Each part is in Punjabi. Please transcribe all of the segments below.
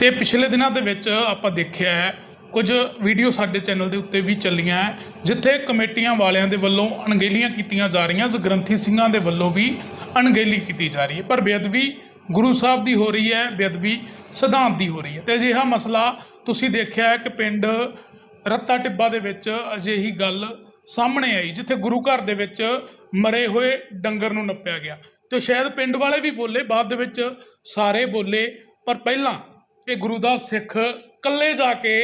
ਤੇ ਪਿਛਲੇ ਦਿਨਾਂ ਦੇ ਵਿੱਚ ਆਪਾਂ ਦੇਖਿਆ ਹੈ ਕੁਝ ਵੀਡੀਓ ਸਾਡੇ ਚੈਨਲ ਦੇ ਉੱਤੇ ਵੀ ਚੱਲੀਆਂ ਹੈ, ਜਿੱਥੇ ਕਮੇਟੀਆਂ ਵਾਲਿਆਂ ਦੇ ਵੱਲੋਂ ਅਣਗਹਿਲੀਆਂ ਕੀਤੀਆਂ ਜਾ ਰਹੀਆਂ ਜੋ ਗ੍ਰੰਥੀ ਸਿੰਘਾਂ ਦੇ ਵੱਲੋਂ ਵੀ ਅਣਗਹਿਲੀ ਕੀਤੀ ਜਾ ਰਹੀ ਹੈ। ਪਰ ਬੇਅਦਬੀ ਗੁਰੂ ਸਾਹਿਬ ਦੀ ਹੋ ਰਹੀ ਹੈ ਬੇਅਦਬੀ ਸਿਧਾਂਤ ਦੀ ਹੋ ਰਹੀ ਹੈ। ਤੇ ਅਜਿਹਾ ਮਸਲਾ ਤੁਸੀਂ ਦੇਖਿਆ ਹੈ ਕਿ ਪਿੰਡ ਰੱਤਾ ਟਿੱਬਾ ਦੇ ਵਿੱਚ ਅਜਿਹੀ ਗੱਲ ਸਾਹਮਣੇ ਆਈ ਜਿੱਥੇ ਗੁਰੂ ਘਰ ਦੇ ਵਿੱਚ ਮਰੇ ਹੋਏ ਡੰਗਰ ਨੂੰ ਨੱਪਿਆ ਗਿਆ। ਤੇ ਸ਼ਾਇਦ ਪਿੰਡ ਵਾਲੇ ਵੀ ਬੋਲੇ ਬਾਅਦ ਦੇ ਵਿੱਚ ਸਾਰੇ ਬੋਲੇ ਪਰ ਪਹਿਲਾਂ ਇਹ ਗੁਰੂ ਦਾ ਸਿੱਖ ਇਕੱਲੇ ਜਾ ਕੇ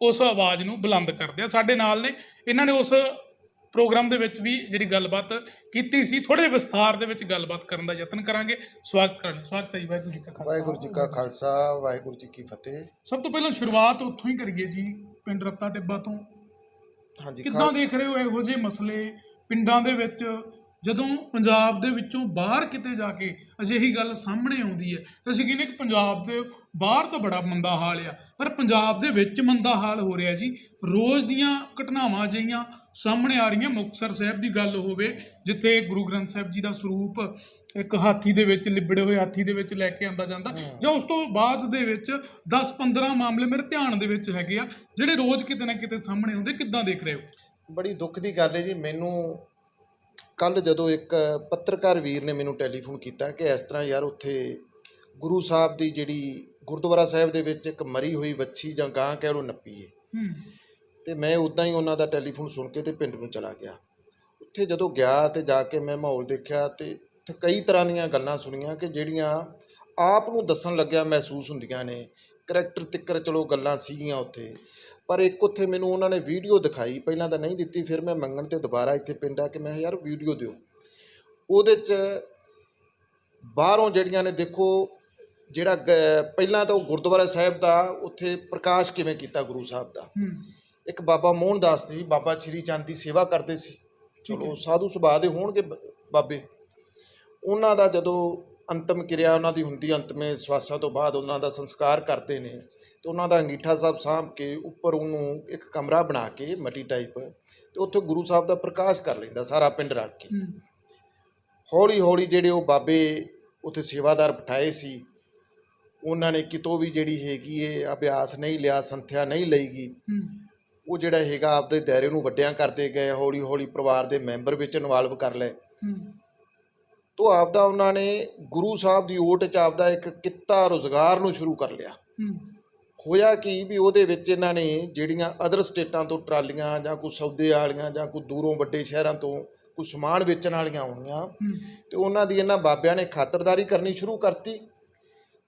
ਉਸ ਆਵਾਜ਼ ਨੂੰ ਬੁਲੰਦ ਕਰਦੇ ਆ। ਸਾਡੇ ਨਾਲ ਨੇ ਇਹਨਾਂ ਨੇ ਉਸ ਪ੍ਰੋਗਰਾਮ ਦੇ ਵਿੱਚ ਵੀ ਜਿਹੜੀ ਗੱਲਬਾਤ ਕੀਤੀ ਸੀ ਥੋੜੇ ਵਿਸਥਾਰ ਦੇ ਵਿੱਚ ਗੱਲਬਾਤ ਕਰਨ ਦਾ ਯਤਨ ਕਰਾਂਗੇ। ਸਵਾਗਤ ਕਰਾਂਗੇ। ਸਵਾਗਤ ਹੈ ਜੀ ਵਾਹਿਗੁਰੂ ਜੀ ਕਾ ਖਾਲਸਾ। ਵਾਹਿਗੁਰੂ ਜੀ ਕਾ ਖਾਲਸਾ ਵਾਹਿਗੁਰੂ ਜੀ ਕੀ ਫਤਿਹ। ਸਭ ਤੋਂ ਪਹਿਲਾਂ ਸ਼ੁਰੂਆਤ ਉੱਥੋਂ ਹੀ ਕਰੀਏ ਜੀ ਪਿੰਡ ਰੱਤਾ ਟਿੱਬਾ ਤੋਂ। ਹਾਂਜੀ ਕਿੱਦਾਂ ਦੇਖ ਰਹੇ ਹੋ ਇਹੋ ਜਿਹੇ ਮਸਲੇ ਪਿੰਡਾਂ ਦੇ ਵਿੱਚ ਜਦੋਂ ਪੰਜਾਬ ਦੇ ਵਿੱਚੋਂ ਬਾਹਰ ਕਿਤੇ ਜਾ ਕੇ ਅਜਿਹੀ ਗੱਲ ਸਾਹਮਣੇ ਆਉਂਦੀ ਹੈ ਤਾਂ ਅਸੀਂ ਕਹਿੰਦੇ ਕਿ ਪੰਜਾਬ ਦੇ ਬਾਹਰ ਤਾਂ ਬੜਾ ਮੰਦਾ ਹਾਲ ਆ ਪਰ ਪੰਜਾਬ ਦੇ ਵਿੱਚ ਮੰਦਾ ਹਾਲ ਹੋ ਰਿਹਾ ਜੀ। ਰੋਜ਼ ਦੀਆਂ ਘਟਨਾਵਾਂ ਜਿਹੀਆਂ ਸਾਹਮਣੇ ਆ ਰਹੀਆਂ ਮੁਕਤਸਰ ਸਾਹਿਬ ਦੀ ਗੱਲ ਹੋਵੇ ਜਿੱਥੇ ਗੁਰੂ ਗ੍ਰੰਥ ਸਾਹਿਬ ਜੀ ਦਾ ਸਰੂਪ ਇੱਕ ਹਾਥੀ ਦੇ ਵਿੱਚ ਲਿਬੜੇ ਹੋਏ ਹਾਥੀ ਦੇ ਵਿੱਚ ਲੈ ਕੇ ਆਂਦਾ ਜਾਂਦਾ ਜਾਂ ਉਸ ਤੋਂ ਬਾਅਦ ਦੇ ਵਿੱਚ 10-15 ਮਾਮਲੇ ਮੇਰੇ ਧਿਆਨ ਦੇ ਵਿੱਚ ਹੈਗੇ ਆ ਜਿਹੜੇ ਰੋਜ਼ ਕਿਤੇ ਨਾ ਕਿਤੇ ਸਾਹਮਣੇ ਆਉਂਦੇ ਕਿੱਦਾਂ ਦੇਖ ਰਹੇ ਹੋ? ਬੜੀ ਦੁੱਖ ਦੀ ਗੱਲ ਹੈ ਜੀ ਮੈਨੂੰ ਕੱਲ ਜਦੋਂ ਇੱਕ ਪੱਤਰਕਾਰ ਵੀਰ ਨੇ ਮੈਨੂੰ ਟੈਲੀਫੋਨ ਕੀਤਾ ਕਿ ਇਸ ਤਰ੍ਹਾਂ ਯਾਰ ਉੱਥੇ ਗੁਰੂ ਸਾਹਿਬ ਦੀ ਜਿਹੜੀ ਗੁਰਦੁਆਰਾ ਸਾਹਿਬ ਦੇ ਵਿੱਚ ਇੱਕ ਮਰੀ ਹੋਈ ਵੱਛੀ ਜਾਂ ਗਾਂ ਕਹਿ ਲਓ ਨੱਪੀ ਹੂੰ। ਤੇ ਮੈਂ ਉਦਾਂ ਹੀ ਉਹਨਾਂ ਦਾ ਟੈਲੀਫੋਨ ਸੁਣ ਕੇ ਤੇ ਪਿੰਡ ਨੂੰ ਚਲਾ ਗਿਆ। ਉੱਥੇ ਜਦੋਂ ਗਿਆ ਤੇ ਜਾ ਕੇ ਮੈਂ ਮਾਹੌਲ ਦੇਖਿਆ ਤੇ ਉੱਥੇ ਕਈ ਤਰ੍ਹਾਂ ਦੀਆਂ ਗੱਲਾਂ ਸੁਣੀਆਂ ਕਿ ਜਿਹੜੀਆਂ ਆਪ ਨੂੰ ਦੱਸਣ ਲੱਗਿਆ ਮਹਿਸੂਸ ਹੁੰਦੀਆਂ ਨੇ। ਕਰੈਕਟਰ ਤਿੱਕਰ ਚਲੋ ਗੱਲਾਂ ਸੀਗੀਆਂ ਉੱਥੇ। ਪਰ ਇੱਕ ਉੱਥੇ ਮੈਨੂੰ ਉਹਨਾਂ ਨੇ ਵੀਡੀਓ ਦਿਖਾਈ ਪਹਿਲਾਂ ਤਾਂ ਨਹੀਂ ਦਿੱਤੀ ਫਿਰ ਮੈਂ ਮੰਗਣ ਤੇ ਦੁਬਾਰਾ ਇੱਥੇ ਪਿੰਡ ਆ ਕੇ ਮੈਂ ਯਾਰ ਵੀਡੀਓ ਦਿਓ। ਉਹਦੇ 'ਚ ਬਾਹਰੋਂ ਜਿਹੜੀਆਂ ਨੇ ਦੇਖੋ ਜਿਹੜਾ ਪਹਿਲਾਂ ਤਾਂ ਉਹ ਗੁਰਦੁਆਰਾ ਸਾਹਿਬ ਦਾ ਉੱਥੇ ਪ੍ਰਕਾਸ਼ ਕਿਵੇਂ ਕੀਤਾ ਗੁਰੂ ਸਾਹਿਬ ਦਾ? ਇੱਕ ਬਾਬਾ ਮੋਹਨਦਾਸ ਸੀ ਬਾਬਾ ਸ਼੍ਰੀ ਚੰਦ ਦੀ ਸੇਵਾ ਕਰਦੇ ਸੀ। ਚਲੋ ਸਾਧੂ ਸੁਭਾਅ ਦੇ ਹੋਣਗੇ ਬਾਬੇ। ਉਹਨਾਂ ਦਾ ਜਦੋਂ ਅੰਤਮ ਕਿਰਿਆ ਉਹਨਾਂ ਦੀ ਹੁੰਦੀ ਅੰਤਮੇ ਸਵਾਸਾਂ ਤੋਂ ਬਾਅਦ ਉਹਨਾਂ ਦਾ ਸੰਸਕਾਰ ਕਰਦੇ ਨੇ। ਤੇ ਉਹਨਾਂ ਦਾ ਅੰਗੀਠਾ ਸਾਹਿਬ ਸਾਂਭ ਕੇ ਉੱਪਰ ਉਹਨੂੰ ਇੱਕ ਕਮਰਾ ਬਣਾ ਕੇ ਮਟੀ ਟਾਈਪ ਤੇ ਉੱਥੇ ਗੁਰੂ ਸਾਹਿਬ ਦਾ ਪ੍ਰਕਾਸ਼ ਕਰ ਲੈਂਦਾ ਸਾਰਾ ਪਿੰਡ ਰਲ ਕੇ। ਹੌਲੀ ਹੌਲੀ ਜਿਹੜੇ ਉਹ ਬਾਬੇ ਉੱਥੇ ਸੇਵਾਦਾਰ ਬਿਠਾਏ ਸੀ ਉਹਨਾਂ ਨੇ ਕਿਤੋਂ ਵੀ ਜਿਹੜੀ ਹੈਗੀ ਏ ਅਭਿਆਸ ਨਹੀਂ ਲਿਆ ਸੰਥਿਆ ਨਹੀਂ ਲਈਗੀ। ਹੂੰ। ਉਹ ਜਿਹੜਾ ਹੈਗਾ ਆਪਦੇ ਦਾਇਰੇ ਨੂੰ ਵੱਡਿਆਂ ਕਰਦੇ ਗਏ ਹੌਲੀ ਹੌਲੀ ਪਰਿਵਾਰ ਦੇ ਮੈਂਬਰ ਵਿੱਚ ਇਨਵੋਲਵ ਕਰ ਲਏ। ਤੋਂ ਆਪਦਾ ਉਹਨਾਂ ਨੇ ਗੁਰੂ ਸਾਹਿਬ ਦੀ ਓਟ 'ਚ ਆਪਦਾ ਇੱਕ ਕਿੱਤਾ ਰੋਜ਼ਗਾਰ ਨੂੰ ਸ਼ੁਰੂ ਕਰ ਲਿਆ। ਹੋਇਆ ਕੀ ਵੀ ਉਹਦੇ ਵਿੱਚ ਇਹਨਾਂ ਨੇ ਜਿਹੜੀਆਂ ਅਦਰ ਸਟੇਟਾਂ ਤੋਂ ਟਰਾਲੀਆਂ ਜਾਂ ਕੋਈ ਸੌਦੇ ਵਾਲੀਆਂ ਜਾਂ ਕੋਈ ਦੂਰੋਂ ਵੱਡੇ ਸ਼ਹਿਰਾਂ ਤੋਂ ਕੋਈ ਸਮਾਨ ਵੇਚਣ ਵਾਲੀਆਂ ਆਉਣੀਆਂ ਹੂੰ। ਤੇ ਉਹਨਾਂ ਦੀ ਇਹਨਾਂ ਬਾਬਿਆਂ ਨੇ ਖਾਤਰਦਾਰੀ ਕਰਨੀ ਸ਼ੁਰੂ ਕਰਤੀ।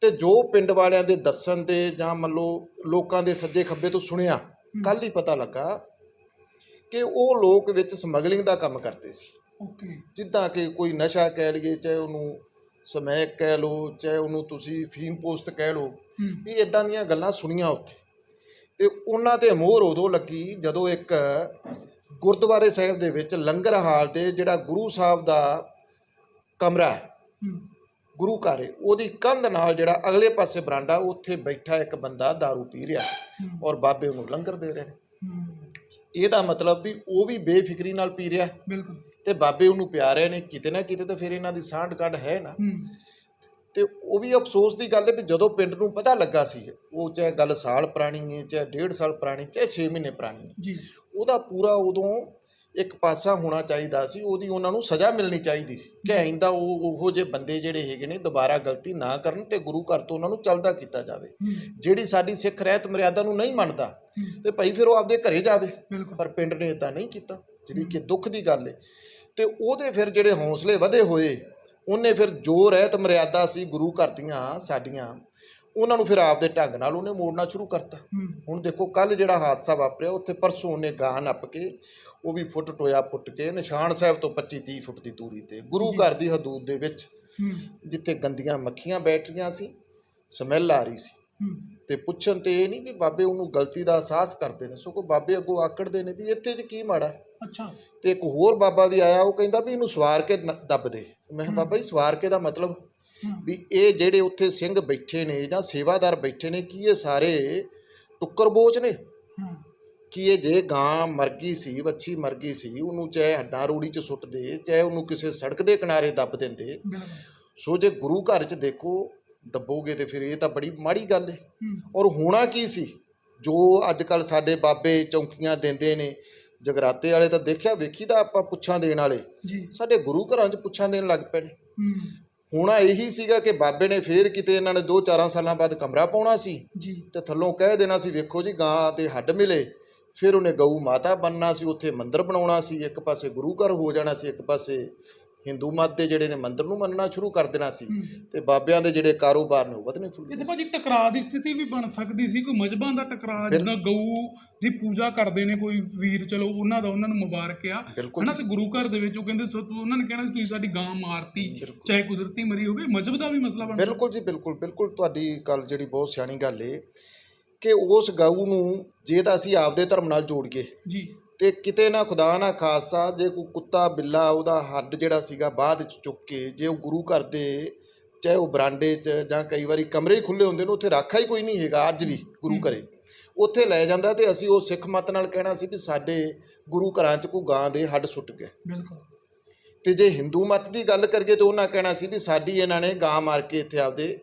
ਤੇ ਜੋ ਪਿੰਡ ਵਾਲਿਆਂ ਦੇ ਦੱਸਣ ਤੇ ਜਾਂ ਮੰਨ ਲਓ ਲੋਕਾਂ ਦੇ ਸੱਜੇ ਖੱਬੇ ਤੋਂ ਸੁਣਿਆ ਕੱਲ ਹੀ ਪਤਾ ਲੱਗਾ ਕਿ ਉਹ ਲੋਕ ਵਿੱਚ ਸਮਗਲਿੰਗ ਦਾ ਕੰਮ ਕਰਦੇ ਸੀ। ਓਕੇ। ਜਿੱਦਾਂ ਕਿ ਕੋਈ ਨਸ਼ਾ ਕਹਿ ਲਈਏ ਚਾਹੇ ਉਹਨੂੰ ਸਮੈਕ ਕਹਿ ਲਓ ਚਾਹੇ ਉਹਨੂੰ ਤੁਸੀਂ ਫੀਮ ਪੋਸਟ ਕਹਿ ਲਓ ਵੀ ਇਦਾਂ ਦੀਆਂ ਗੱਲਾਂ ਸੁਣੀਆਂ ਉੱਥੇ। ਤੇ ਉਹਨਾਂ ਤੇ ਮੋਹਰ ਉਦੋਂ ਲੱਗੀ ਜਦੋਂ ਇੱਕ ਗੁਰਦੁਆਰੇ ਸਾਹਿਬ ਦੇ ਵਿੱਚ ਲੰਗਰ ਹਾਲ ਤੇ ਜਿਹੜਾ ਗੁਰੂ ਸਾਹਿਬ ਦਾ ਕਮਰਾ ਹੈ ਗੁਰੂ ਘਰ ਹੈ ਉਹਦੀ ਕੰਧ ਨਾਲ ਜਿਹੜਾ ਅਗਲੇ ਪਾਸੇ ਬਰਾਂਡਾ ਉੱਥੇ ਬੈਠਾ ਇੱਕ ਬੰਦਾ दारू ਪੀ ਰਿਹਾ ਔਰ ਬਾਬੇ ਉਹਨੂੰ ਲੰਗਰ ਦੇ ਰਹੇ ਨੇ। ਇਹਦਾ ਮਤਲਬ ਵੀ ਉਹ ਵੀ ਬੇਫਿਕਰੀ ਨਾਲ ਪੀ ਰਿਹਾ ਬਿਲਕੁਲ। ਤੇ ਬਾਬੇ ਉਹਨੂੰ ਪਿਆ ਰਹੇ ਨੇ ਕਿਤੇ ਨਾ ਕਿਤੇ ਤਾਂ ਫਿਰ ਇਹਨਾਂ ਦੀ ਸਾਂਢ ਕੱਢ ਹੈ ਨਾ। ਤੇ ਉਹ ਵੀ ਅਫਸੋਸ ਦੀ ਗੱਲ ਹੈ ਵੀ ਜਦੋਂ ਪਿੰਡ ਨੂੰ ਪਤਾ ਲੱਗਾ ਸੀ ਉਹ ਚਾਹੇ ਗੱਲ ਸਾਲ ਪੁਰਾਣੀ ਹੈ ਚਾਹੇ ਡੇਢ ਸਾਲ ਪੁਰਾਣੀ ਚਾਹੇ 6 ਮਹੀਨੇ ਪੁਰਾਣੀ ਹੈ ਜੀ। ਉਹਦਾ ਪੂਰਾ ਉਦੋਂ ਇੱਕ ਪਾਸਾ ਹੋਣਾ ਚਾਹੀਦਾ ਸੀ ਉਹਦੀ ਉਹਨਾਂ ਨੂੰ ਸਜ਼ਾ ਮਿਲਣੀ ਚਾਹੀਦੀ ਸੀ। ਕਿ ਆਇੰਦਾ ਉਹ ਉਹੋ ਜਿਹੇ ਬੰਦੇ ਜਿਹੜੇ ਹੈਗੇ ਨੇ ਦੁਬਾਰਾ ਗਲਤੀ ਨਾ ਕਰਨ ਤੇ ਗੁਰੂ ਘਰ ਤੋਂ ਉਹਨਾਂ ਨੂੰ ਚੱਲਦਾ ਕੀਤਾ ਜਾਵੇ। ਜਿਹੜੀ ਸਾਡੀ ਸਿੱਖ ਰਹਿਤ ਮਰਿਆਦਾ ਨੂੰ ਨਹੀਂ ਮੰਨਦਾ ਤੇ ਭਾਈ ਫਿਰ ਉਹ ਆਪਦੇ ਘਰੇ ਜਾਵੇ। ਪਰ ਪਿੰਡ ਨੇ ਇਦਾਂ ਨਹੀਂ ਕੀਤਾ। ਜਿਹੜੀ ਕਿ ਦੁੱਖ ਦੀ ਗੱਲ ਹੈ ਤੇ ਉਹਦੇ ਫਿਰ ਜਿਹੜੇ ਹੌਸਲੇ ਵਧੇ ਹੋਏ ਉਹਨੇ ਫਿਰ ਜੋ ਰਹਿਤ ਮਰਿਆਦਾ ਸੀ ਗੁਰੂ ਘਰ ਦੀਆਂ ਸਾਡੀਆਂ ਉਹਨਾਂ ਨੂੰ ਫਿਰ ਆਪਦੇ ਢੰਗ ਨਾਲ ਉਹਨੇ ਮੋੜਨਾ ਸ਼ੁਰੂ ਕਰਤਾ। ਹੁਣ ਦੇਖੋ ਕੱਲ ਜਿਹੜਾ ਹਾਦਸਾ ਵਾਪਰਿਆ ਉੱਥੇ ਪਰਸੋਂ ਉਹਨੇ ਗਾਂ ਨੱਪ ਕੇ ਉਹ ਵੀ ਫੁੱਟ ਟੋਇਆ ਪੁੱਟ ਕੇ ਨਿਸ਼ਾਨ ਸਾਹਿਬ ਤੋਂ 25 30 ਫੁੱਟ ਦੀ ਦੂਰੀ ਤੇ ਗੁਰੂ ਘਰ ਦੀ ਹਦੂਦ ਦੇ ਵਿੱਚ ਜਿੱਥੇ ਗੰਦੀਆਂ ਮੱਖੀਆਂ ਬੈਠ ਰਹੀਆਂ ਸੀ ਸਮੈਲ ਆ ਰਹੀ ਸੀ। ਤੇ ਪੁੱਛਣ ਤੇ ਇਹ ਨਹੀਂ ਵੀ ਬਾਬੇ ਉਹਨੂੰ ਗਲਤੀ ਦਾ ਅਹਿਸਾਸ ਕਰਦੇ ਨੇ। ਸਗੋਂ ਬਾਬੇ ਅੱਗੋਂ ਆਕੜਦੇ ਨੇ ਵੀ ਇੱਥੇ 'ਚ ਕੀ ਮਾੜਾ? ਅੱਛਾ। ਤੇ ਇੱਕ ਹੋਰ ਬਾਬਾ ਵੀ ਆਇਆ ਉਹ ਕਹਿੰਦਾ ਵੀ ਇਹਨੂੰ ਸਵਾਰ ਕੇ ਨ- ਦੱਬ ਦੇ। ਮੈਂ ਕਿਹਾ ਬਾਬਾ ਜੀ ਸਵਾਰ ਕੇ ਦਾ ਮਤਲਬ ਵੀ ਇਹ ਜਿਹੜੇ ਉੱਥੇ ਸਿੰਘ ਬੈਠੇ ਨੇ ਜਾਂ ਸੇਵਾਦਾਰ ਬੈਠੇ ਨੇ ਕੀ ਇਹ ਸਾਰੇ ਟੁੱਕਰ ਬੋਝ ਨੇ? ਹੂੰ। ਕਿ ਇਹ ਜੇ ਗਾਂ ਮਰ ਗਈ ਸੀ ਵੱਛੀ ਮਰ ਗਈ ਸੀ ਉਹਨੂੰ ਚਾਹੇ ਹੱਡਾਂ ਰੂੜੀ 'ਚ ਸੁੱਟ ਦੇ ਚਾਹੇ ਉਹਨੂੰ ਕਿਸੇ ਸੜਕ ਦੇ ਕਿਨਾਰੇ ਦੱਬ ਦਿੰਦੇ। ਬਿਲਕੁਲ। ਸੋ ਜੇ ਗੁਰੂ ਘਰ 'ਚ ਦੇਖੋ ਦੱਬੋਗੇ ਤੇ ਫਿਰ ਇਹ ਤਾਂ ਬੜੀ ਮਾੜੀ ਗੱਲ ਹੈ। ਔਰ ਹੋਣਾ ਕੀ ਸੀ? ਜੋ ਅੱਜ ਕੱਲ ਸਾਡੇ ਬਾਬੇ ਚੌਂਕੀਆਂ ਦਿੰਦੇ ਨੇ ਜਗਰਾਤੇ ਵਾਲੇ ਤਾਂ ਦੇਖਿਆ ਵੇਖੀਦਾ ਆਪਾਂ ਪੁੱਛਾਂ ਦੇਣ ਵਾਲੇ। ਸਾਡੇ ਗੁਰੂ ਘਰਾਂ 'ਚ ਪੁੱਛਾਂ ਦੇਣ ਲੱਗ ਪਏ ਨੇ। ਹੋਣਾ ਇਹੀ ਸੀਗਾ ਕਿ ਬਾਬੇ ਨੇ ਫੇਰ ਕਿਤੇ ਇਹਨਾਂ ਨੇ 2-4 ਸਾਲਾਂ ਬਾਅਦ ਕਮਰਾ ਪਾਉਣਾ ਸੀ ਤੇ ਥੱਲੋਂ ਕਹਿ ਦੇਣਾ ਸੀ ਵੇਖੋ ਜੀ ਗਾਂ ਤੇ ਹੱਡ ਮਿਲੇ। ਫਿਰ ਉਹਨੇ ਗਊ ਮਾਤਾ ਬਣਨਾ ਸੀ ਉੱਥੇ ਮੰਦਿਰ ਬਣਾਉਣਾ ਸੀ। ਇੱਕ ਪਾਸੇ ਗੁਰੂ ਘਰ ਹੋ ਜਾਣਾ ਸੀ ਇੱਕ ਪਾਸੇ ਹਿੰਦੂ ਮਤ ਦੇ ਜਿਹੜੇ ਨੇ ਮੰਦਿਰ ਨੂੰ ਮੰਨਣਾ ਸ਼ੁਰੂ ਕਰ ਦੇਣਾ ਸੀ ਤੇ ਬਾਬਿਆਂ ਦੇ ਜਿਹੜੇ ਕਾਰੋਬਾਰ ਨੇ ਉਹ ਵਧਨੇ ਫੁੱਲਣੇ ਇੱਥੇ ਭਾਜੀ ਟਕਰਾਅ ਦੀ ਸਥਿਤੀ ਵੀ ਬਣ ਸਕਦੀ ਸੀ ਕੋਈ ਮਜਬਾਂ ਦਾ ਟਕਰਾਅ ਜਿੱਦਾਂ ਗਊ ਦੀ ਪੂਜਾ ਕਰਦੇ ਨੇ ਕੋਈ ਵੀਰ ਚਲੋ ਉਹਨਾਂ ਦਾ ਉਹਨਾਂ ਨੂੰ ਮੁਬਾਰਕ ਆ। ਹਨਾ ਤੇ ਗੁਰੂ ਘਰ ਦੇ ਵਿੱਚ ਉਹ ਕਹਿੰਦੇ ਸੋ ਤੂੰ ਉਹਨਾਂ ਨੇ ਕਹਿਣਾ ਸੀ ਤੁਸੀਂ ਸਾਡੀ ਗਾਂ ਮਾਰਤੀ ਚਾਹੇ ਕੁਦਰਤੀ ਮਰੀ ਹੋਵੇ ਮਜਬ ਦਾ ਵੀ ਮਸਲਾ ਬਣ ਬਿਲਕੁਲ ਜੀ ਬਿਲਕੁਲ ਬਿਲਕੁਲ। ਤੁਹਾਡੀ ਗੱਲ ਜਿਹੜੀ ਬਹੁਤ ਸਿਆਣੀ ਗੱਲ ਏ ਕਿ ਉਸ ਗਊ ਨੂੰ ਜੇ ਤਾਂ ਅਸੀਂ ਆਪਦੇ ਧਰਮ ਨਾਲ ਜੋੜੀਏ ਜੀ। ਤੇ ਕਿਤੇ ਨਾ ਖੁਦਾ ਨਾ ਖਾਸਾ ਜੇ ਕੋਈ ਕੁੱਤਾ ਬਿੱਲਾ ਉਹਦਾ ਹੱਡ ਜਿਹੜਾ ਸੀਗਾ ਬਾਅਦ ਚ ਚੁੱਕ ਕੇ ਜੇ ਉਹ ਗੁਰੂ ਘਰ ਦੇ ਚਾਹੇ ਉਹ ਬਰਾਂਡੇ 'ਚ ਜਾਂ ਕਈ ਵਾਰੀ ਕਮਰੇ ਹੀ ਖੁੱਲੇ ਹੁੰਦੇ ਨੇ ਉੱਥੇ ਰਾਖਾ ਹੀ ਕੋਈ ਨਹੀਂ ਹੈਗਾ ਅੱਜ ਵੀ ਗੁਰੂ ਘਰੇ। ਉੱਥੇ ਲੈ ਜਾਂਦਾ ਤੇ ਅਸੀਂ ਉਹ ਸਿੱਖ ਮਤ ਨਾਲ ਕਹਿਣਾ ਸੀ ਵੀ ਸਾਡੇ ਗੁਰੂ ਘਰਾਂ 'ਚ ਕੋਈ ਗਾਂ ਦੇ ਹੱਡ ਸੁੱਟ ਗਏ। ਬਿਲਕੁਲ। ਤੇ ਜੇ ਹਿੰਦੂ ਮਤ ਦੀ ਗੱਲ ਕਰੀਏ ਤੇ ਉਹਨਾਂ ਕਹਿਣਾ ਸੀ ਵੀ ਸਾਡੀ ਇਹਨਾਂ ਨੇ ਗਾਂ ਮਾਰ ਕੇ ਇੱਥੇ ਆਪਦੇ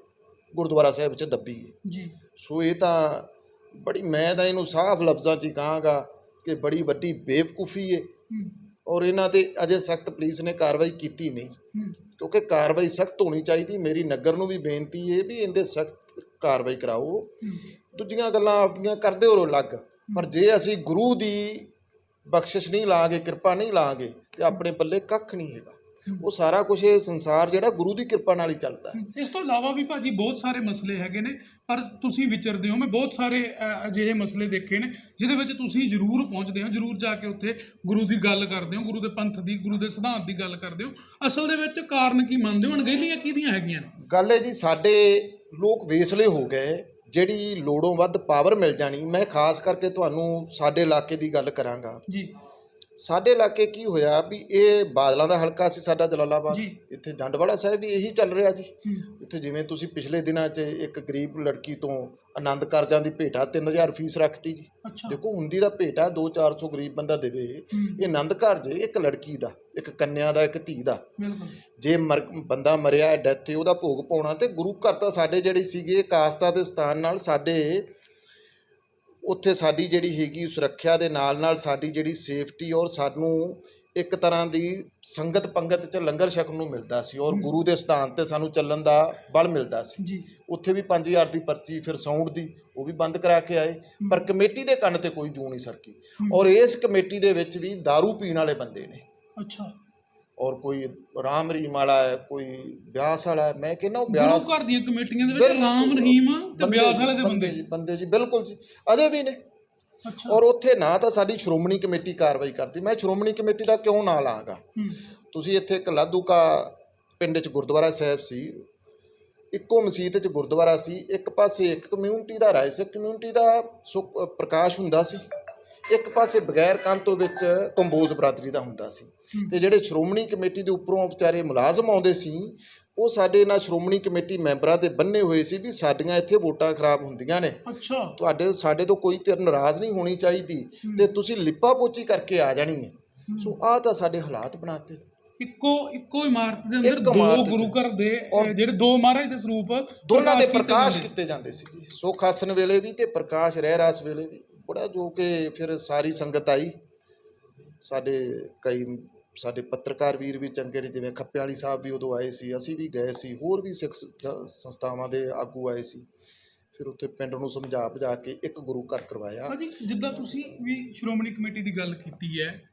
ਗੁਰਦੁਆਰਾ ਸਾਹਿਬ ਵਿੱਚ ਦੱਬੀ ਹੈ ਜੀ। ਸੋ ਇਹ ਤਾਂ ਬੜੀ ਮੈਂ ਤਾਂ ਇਹਨੂੰ ਸਾਫ਼ ਲਫ਼ਜ਼ਾਂ 'ਚ ਹੀ ਕਹਾਂਗਾ ਕਿ ਬੜੀ ਵੱਡੀ ਬੇਵਕੂਫੀ ਹੈ ਔਰ ਇਹਨਾਂ ਤੇ ਅਜੇ ਸਖਤ ਪੁਲਿਸ ਨੇ ਕਾਰਵਾਈ ਕੀਤੀ ਨਹੀਂ। ਕਿਉਂਕਿ ਕਾਰਵਾਈ ਸਖਤ ਹੋਣੀ ਚਾਹੀਦੀ। ਮੇਰੀ ਨਗਰ ਨੂੰ ਵੀ ਬੇਨਤੀ ਹੈ ਵੀ ਇਹਦੇ ਸਖਤ ਕਾਰਵਾਈ ਕਰਾਓ। ਦੂਜੀਆਂ ਗੱਲਾਂ ਆਪਦੀਆਂ ਕਰਦੇ ਹੋ ਅਲੱਗ। ਪਰ ਜੇ ਅਸੀਂ ਗੁਰੂ ਦੀ ਬਖਸ਼ਿਸ਼ ਨਹੀਂ ਲਾਂਗੇ, ਕਿਰਪਾ ਨਹੀਂ ਲਾਂਗੇ, ਤੇ ਆਪਣੇ ਪੱਲੇ ਕੱਖ ਨਹੀਂ ਹੈਗਾ। ਉਹ ਸਾਰਾ ਕੁਝ ਇਹ ਸੰਸਾਰ ਜਿਹੜਾ ਗੁਰੂ ਦੀ ਕਿਰਪਾ ਨਾਲ ਹੀ ਚੱਲਦਾ। ਇਸ ਤੋਂ ਇਲਾਵਾ ਵੀ ਭਾਜੀ ਬਹੁਤ ਸਾਰੇ ਮਸਲੇ ਹੈਗੇ ਨੇ ਪਰ ਤੁਸੀਂ ਵਿਚਰਦੇ ਹੋ ਮੈਂ ਬਹੁਤ ਸਾਰੇ ਅਜਿਹੇ ਮਸਲੇ ਦੇਖੇ ਨੇ ਜਿਹਦੇ ਵਿੱਚ ਤੁਸੀਂ ਜ਼ਰੂਰ ਪਹੁੰਚਦੇ ਹੋ ਜ਼ਰੂਰ ਜਾ ਕੇ ਉੱਥੇ ਗੁਰੂ ਦੀ ਗੱਲ ਕਰਦੇ ਹੋ ਗੁਰੂ ਦੇ ਪੰਥ ਦੀ ਗੁਰੂ ਦੇ ਸਿਧਾਂਤ ਦੀ ਗੱਲ ਕਰਦੇ ਹੋ। ਅਸਲ ਦੇ ਵਿੱਚ ਕਾਰਨ ਕੀ ਮੰਨਦੇ ਹੋ? ਅਣਗਹਿਲੀਆਂ ਕਿਹਦੀਆਂ ਹੈਗੀਆਂ ਨੇ? ਗੱਲ ਹੈ ਜੀ ਸਾਡੇ ਲੋਕ ਵੇਸਲੇ ਹੋ ਗਏ ਜਿਹੜੀ ਲੋੜੋਂ ਵੱਧ ਪਾਵਰ ਮਿਲ ਜਾਣੀ ਮੈਂ ਖਾਸ ਕਰਕੇ ਤੁਹਾਨੂੰ ਸਾਡੇ ਇਲਾਕੇ ਦੀ ਗੱਲ ਕਰਾਂਗਾ। ਜੀ। ਸਾਡੇ ਇਲਾਕੇ ਕੀ ਹੋਇਆ ਵੀ ਇਹ ਬਾਦਲਾਂ ਦਾ ਹਲਕਾ ਸੀ ਸਾਡਾ ਜਲਾਲਾਬਾਦ। ਜੀ। ਇੱਥੇ ਜੰਡਵਾੜਾ ਸਾਹਿਬ ਵੀ ਇਹੀ ਚੱਲ ਰਿਹਾ ਜੀ ਉੱਥੇ ਜਿਵੇਂ ਤੁਸੀਂ ਪਿਛਲੇ ਦਿਨਾਂ 'ਚ ਇੱਕ ਗਰੀਬ ਲੜਕੀ ਤੋਂ ਆਨੰਦ ਕਾਰਜਾਂ ਦੀ ਭੇਟਾ 3000 ਫੀਸ ਰੱਖਤੀ ਜੀ। ਅੱਛਾ। ਦੇਖੋ ਹੁੰਦੀ ਦਾ ਭੇਟਾ 2-400 ਗਰੀਬ ਬੰਦਾ ਦੇਵੇ। ਇਹ ਆਨੰਦ ਕਾਰਜ ਹੈ ਇੱਕ ਲੜਕੀ ਦਾ ਇੱਕ ਕੰਨਿਆ ਦਾ ਇੱਕ ਧੀ ਦਾ। ਬਿਲਕੁਲ। ਜੇ ਮਰ ਬੰਦਾ ਮਰਿਆ ਡੈਥ ਤੇ ਉਹਦਾ ਭੋਗ ਪਾਉਣਾ ਤੇ ਗੁਰੂ ਘਰ ਤਾਂ ਸਾਡੇ ਜਿਹੜੇ ਸੀਗੇ ਕਾਸਤਾ ਦੇ ਸਥਾਨ ਨਾਲ ਸਾਡੇ ਉੱਥੇ ਸਾਡੀ ਜਿਹੜੀ ਹੈਗੀ ਸੁਰੱਖਿਆ ਦੇ ਨਾਲ ਨਾਲ ਸਾਡੀ ਜਿਹੜੀ ਸੇਫਟੀ ਔਰ ਸਾਨੂੰ ਇੱਕ ਤਰ੍ਹਾਂ ਦੀ ਸੰਗਤ ਪੰਗਤ ਚ ਲੰਗਰ ਛਕਣ ਨੂੰ ਮਿਲਦਾ ਸੀ ਔਰ ਗੁਰੂ ਦੇ ਸਥਾਨ ਤੇ ਸਾਨੂੰ ਚੱਲਣ ਦਾ ਬਲ ਮਿਲਦਾ ਸੀ। ਉੱਥੇ ਵੀ 5000 ਦੀ ਪਰਚੀ ਫਿਰ ਸਾਊਂਡ ਦੀ ਉਹ ਵੀ ਬੰਦ ਕਰਾ ਕੇ ਆਏ। ਪਰ ਕਮੇਟੀ ਦੇ ਕੰਨ ਤੇ ਕੋਈ ਜੂ ਨਹੀਂ ਸਰਕੀ। ਔਰ ਇਸ ਕਮੇਟੀ ਦੇ ਵਿੱਚ ਵੀ दारू ਪੀਣ ਵਾਲੇ ਬੰਦੇ ਨੇ। ਅੱਛਾ। ਔਰ ਕੋਈ ਰਾਮ ਰਹੀਮ ਵਾਲਾ ਹੈ ਕੋਈ ਬਿਆਸ ਵਾਲਾ ਹੈ ਮੈਂ ਕਹਿੰਦਾ ਉਹ ਬਿਆਸ ਘਰ ਦੀਆਂ ਕਮੇਟੀਆਂ ਦੇ ਵਿੱਚ। ਰਾਮ ਰਹੀਮ ਤੇ ਬਿਆਸ ਵਾਲੇ ਦੇ ਬੰਦੇ ਜੀ। ਬੰਦੇ ਜੀ ਬਿਲਕੁਲ ਜੀ। ਅਜੇ ਵੀ ਨੇ। ਅੱਛਾ। ਔਰ ਉੱਥੇ ਨਾ ਤਾਂ ਸਾਡੀ ਸ਼੍ਰੋਮਣੀ ਕਮੇਟੀ ਕਾਰਵਾਈ ਕਰਦੀ। ਮੈਂ ਸ਼੍ਰੋਮਣੀ ਕਮੇਟੀ ਦਾ ਕਿਉਂ ਨਾਂ ਲਾਂਗਾ? ਤੁਸੀਂ ਇੱਥੇ ਇੱਕ ਲਾਧੂਕਾ ਪਿੰਡ 'ਚ ਗੁਰਦੁਆਰਾ ਸਾਹਿਬ ਸੀ। ਇੱਕੋ ਮਸਜਿਦ 'ਚ ਗੁਰਦੁਆਰਾ ਸੀ। ਇੱਕ ਪਾਸੇ ਇੱਕ ਕਮਿਊਨਿਟੀ ਦਾ ਰਾਏ ਸੀ। ਕਮਿਊਨਿਟੀ ਦਾ ਪ੍ਰਕਾਸ਼ ਹੁੰਦਾ ਸੀ। ਇੱਕ ਪਾਸੇ ਬਗੈਰ ਕੰਤੋਂ ਵਿੱਚ ਕੰਬੋਜ਼ ਬਰਾਦਰੀ ਦਾ ਹੁੰਦਾ ਸੀ। ਤੇ ਜਿਹੜੇ ਸ਼੍ਰੋਮਣੀ ਕਮੇਟੀ ਦੇ ਉੱਪਰੋਂ ਵਿਚਾਰੇ ਮੁਲਾਜ਼ਮ ਆਉਂਦੇ ਸੀ ਉਹ ਸਾਡੇ ਨਾਲ ਸ਼੍ਰੋਮਣੀ ਕਮੇਟੀ ਮੈਂਬਰਾਂ ਦੇ ਬੰਨੇ ਹੋਏ ਸੀ ਵੀ ਸਾਡੀਆਂ ਇੱਥੇ ਵੋਟਾਂ ਖਰਾਬ ਹੁੰਦੀਆਂ ਨੇ। ਅੱਛਾ। ਤੁਹਾਡੇ ਸਾਡੇ ਤੋਂ ਕੋਈ ਧਿਰ ਨਾਰਾਜ਼ ਨਹੀਂ ਹੋਣੀ ਚਾਹੀਦੀ ਤੇ ਤੁਸੀਂ ਲਿਪਾ ਪੋਚੀ ਕਰਕੇ ਆ ਜਾਣੀ ਹੈ। ਸੋ ਆਹ ਤਾਂ ਸਾਡੇ ਹਾਲਾਤ ਬਣਾਤੇ ਇੱਕੋ ਇੱਕੋ ਇਮਾਰਤ ਦੇ ਅੰਦਰ ਦੋ। ਗੁਰੂ ਘਰ ਦੇ ਜਿਹੜੇ ਦੋ ਮਹਾਰਾਜ ਦੇ ਸਰੂਪ ਦੋਨਾਂ ਦੇ ਪ੍ਰਕਾਸ਼। ਕੀਤੇ ਜਾਂਦੇ। ਸੀ ਜੀ। ਸੁੱਖ ਆਸਨ ਵੇਲੇ ਵੀ ਤੇ ਪ੍ਰਕਾਸ਼ ਰਹਿ ਰਾਸ ਵੇਲੇ ਵੀ। ਬੜਾ ਜੋ ਕਿ ਫਿਰ ਸਾਰੀ ਸੰਗਤ ਆਈ। ਸਾਡੇ ਕਈ, ਸਾਡੇ ਪੱਤਰਕਾਰ ਵੀਰ ਵੀ ਚੰਗੇ ਨੇ, ਜਿਵੇਂ ਖੱਪੇ ਵਾਲੀ ਸਾਹਿਬ ਵੀ ਉਦੋਂ ਆਏ ਸੀ, ਅਸੀਂ ਵੀ ਗਏ ਸੀ, ਹੋਰ ਵੀ ਸਿੱਖ ਸੰਸਥਾਵਾਂ ਦੇ ਆਗੂ ਆਏ ਸੀ। ਫਿਰ ਉੱਥੇ ਪਿੰਡ ਨੂੰ ਸਮਝਾ ਬੁਝਾ ਕੇ ਇੱਕ ਗੁਰੂ ਘਰ ਕਰਵਾਇਆ। ਭਾਜੀ, ਜਿੱਦਾਂ ਤੁਸੀਂ ਵੀ ਸ਼੍ਰੋਮਣੀ ਕਮੇਟੀ ਦੀ ਗੱਲ ਕੀਤੀ ਹੈ,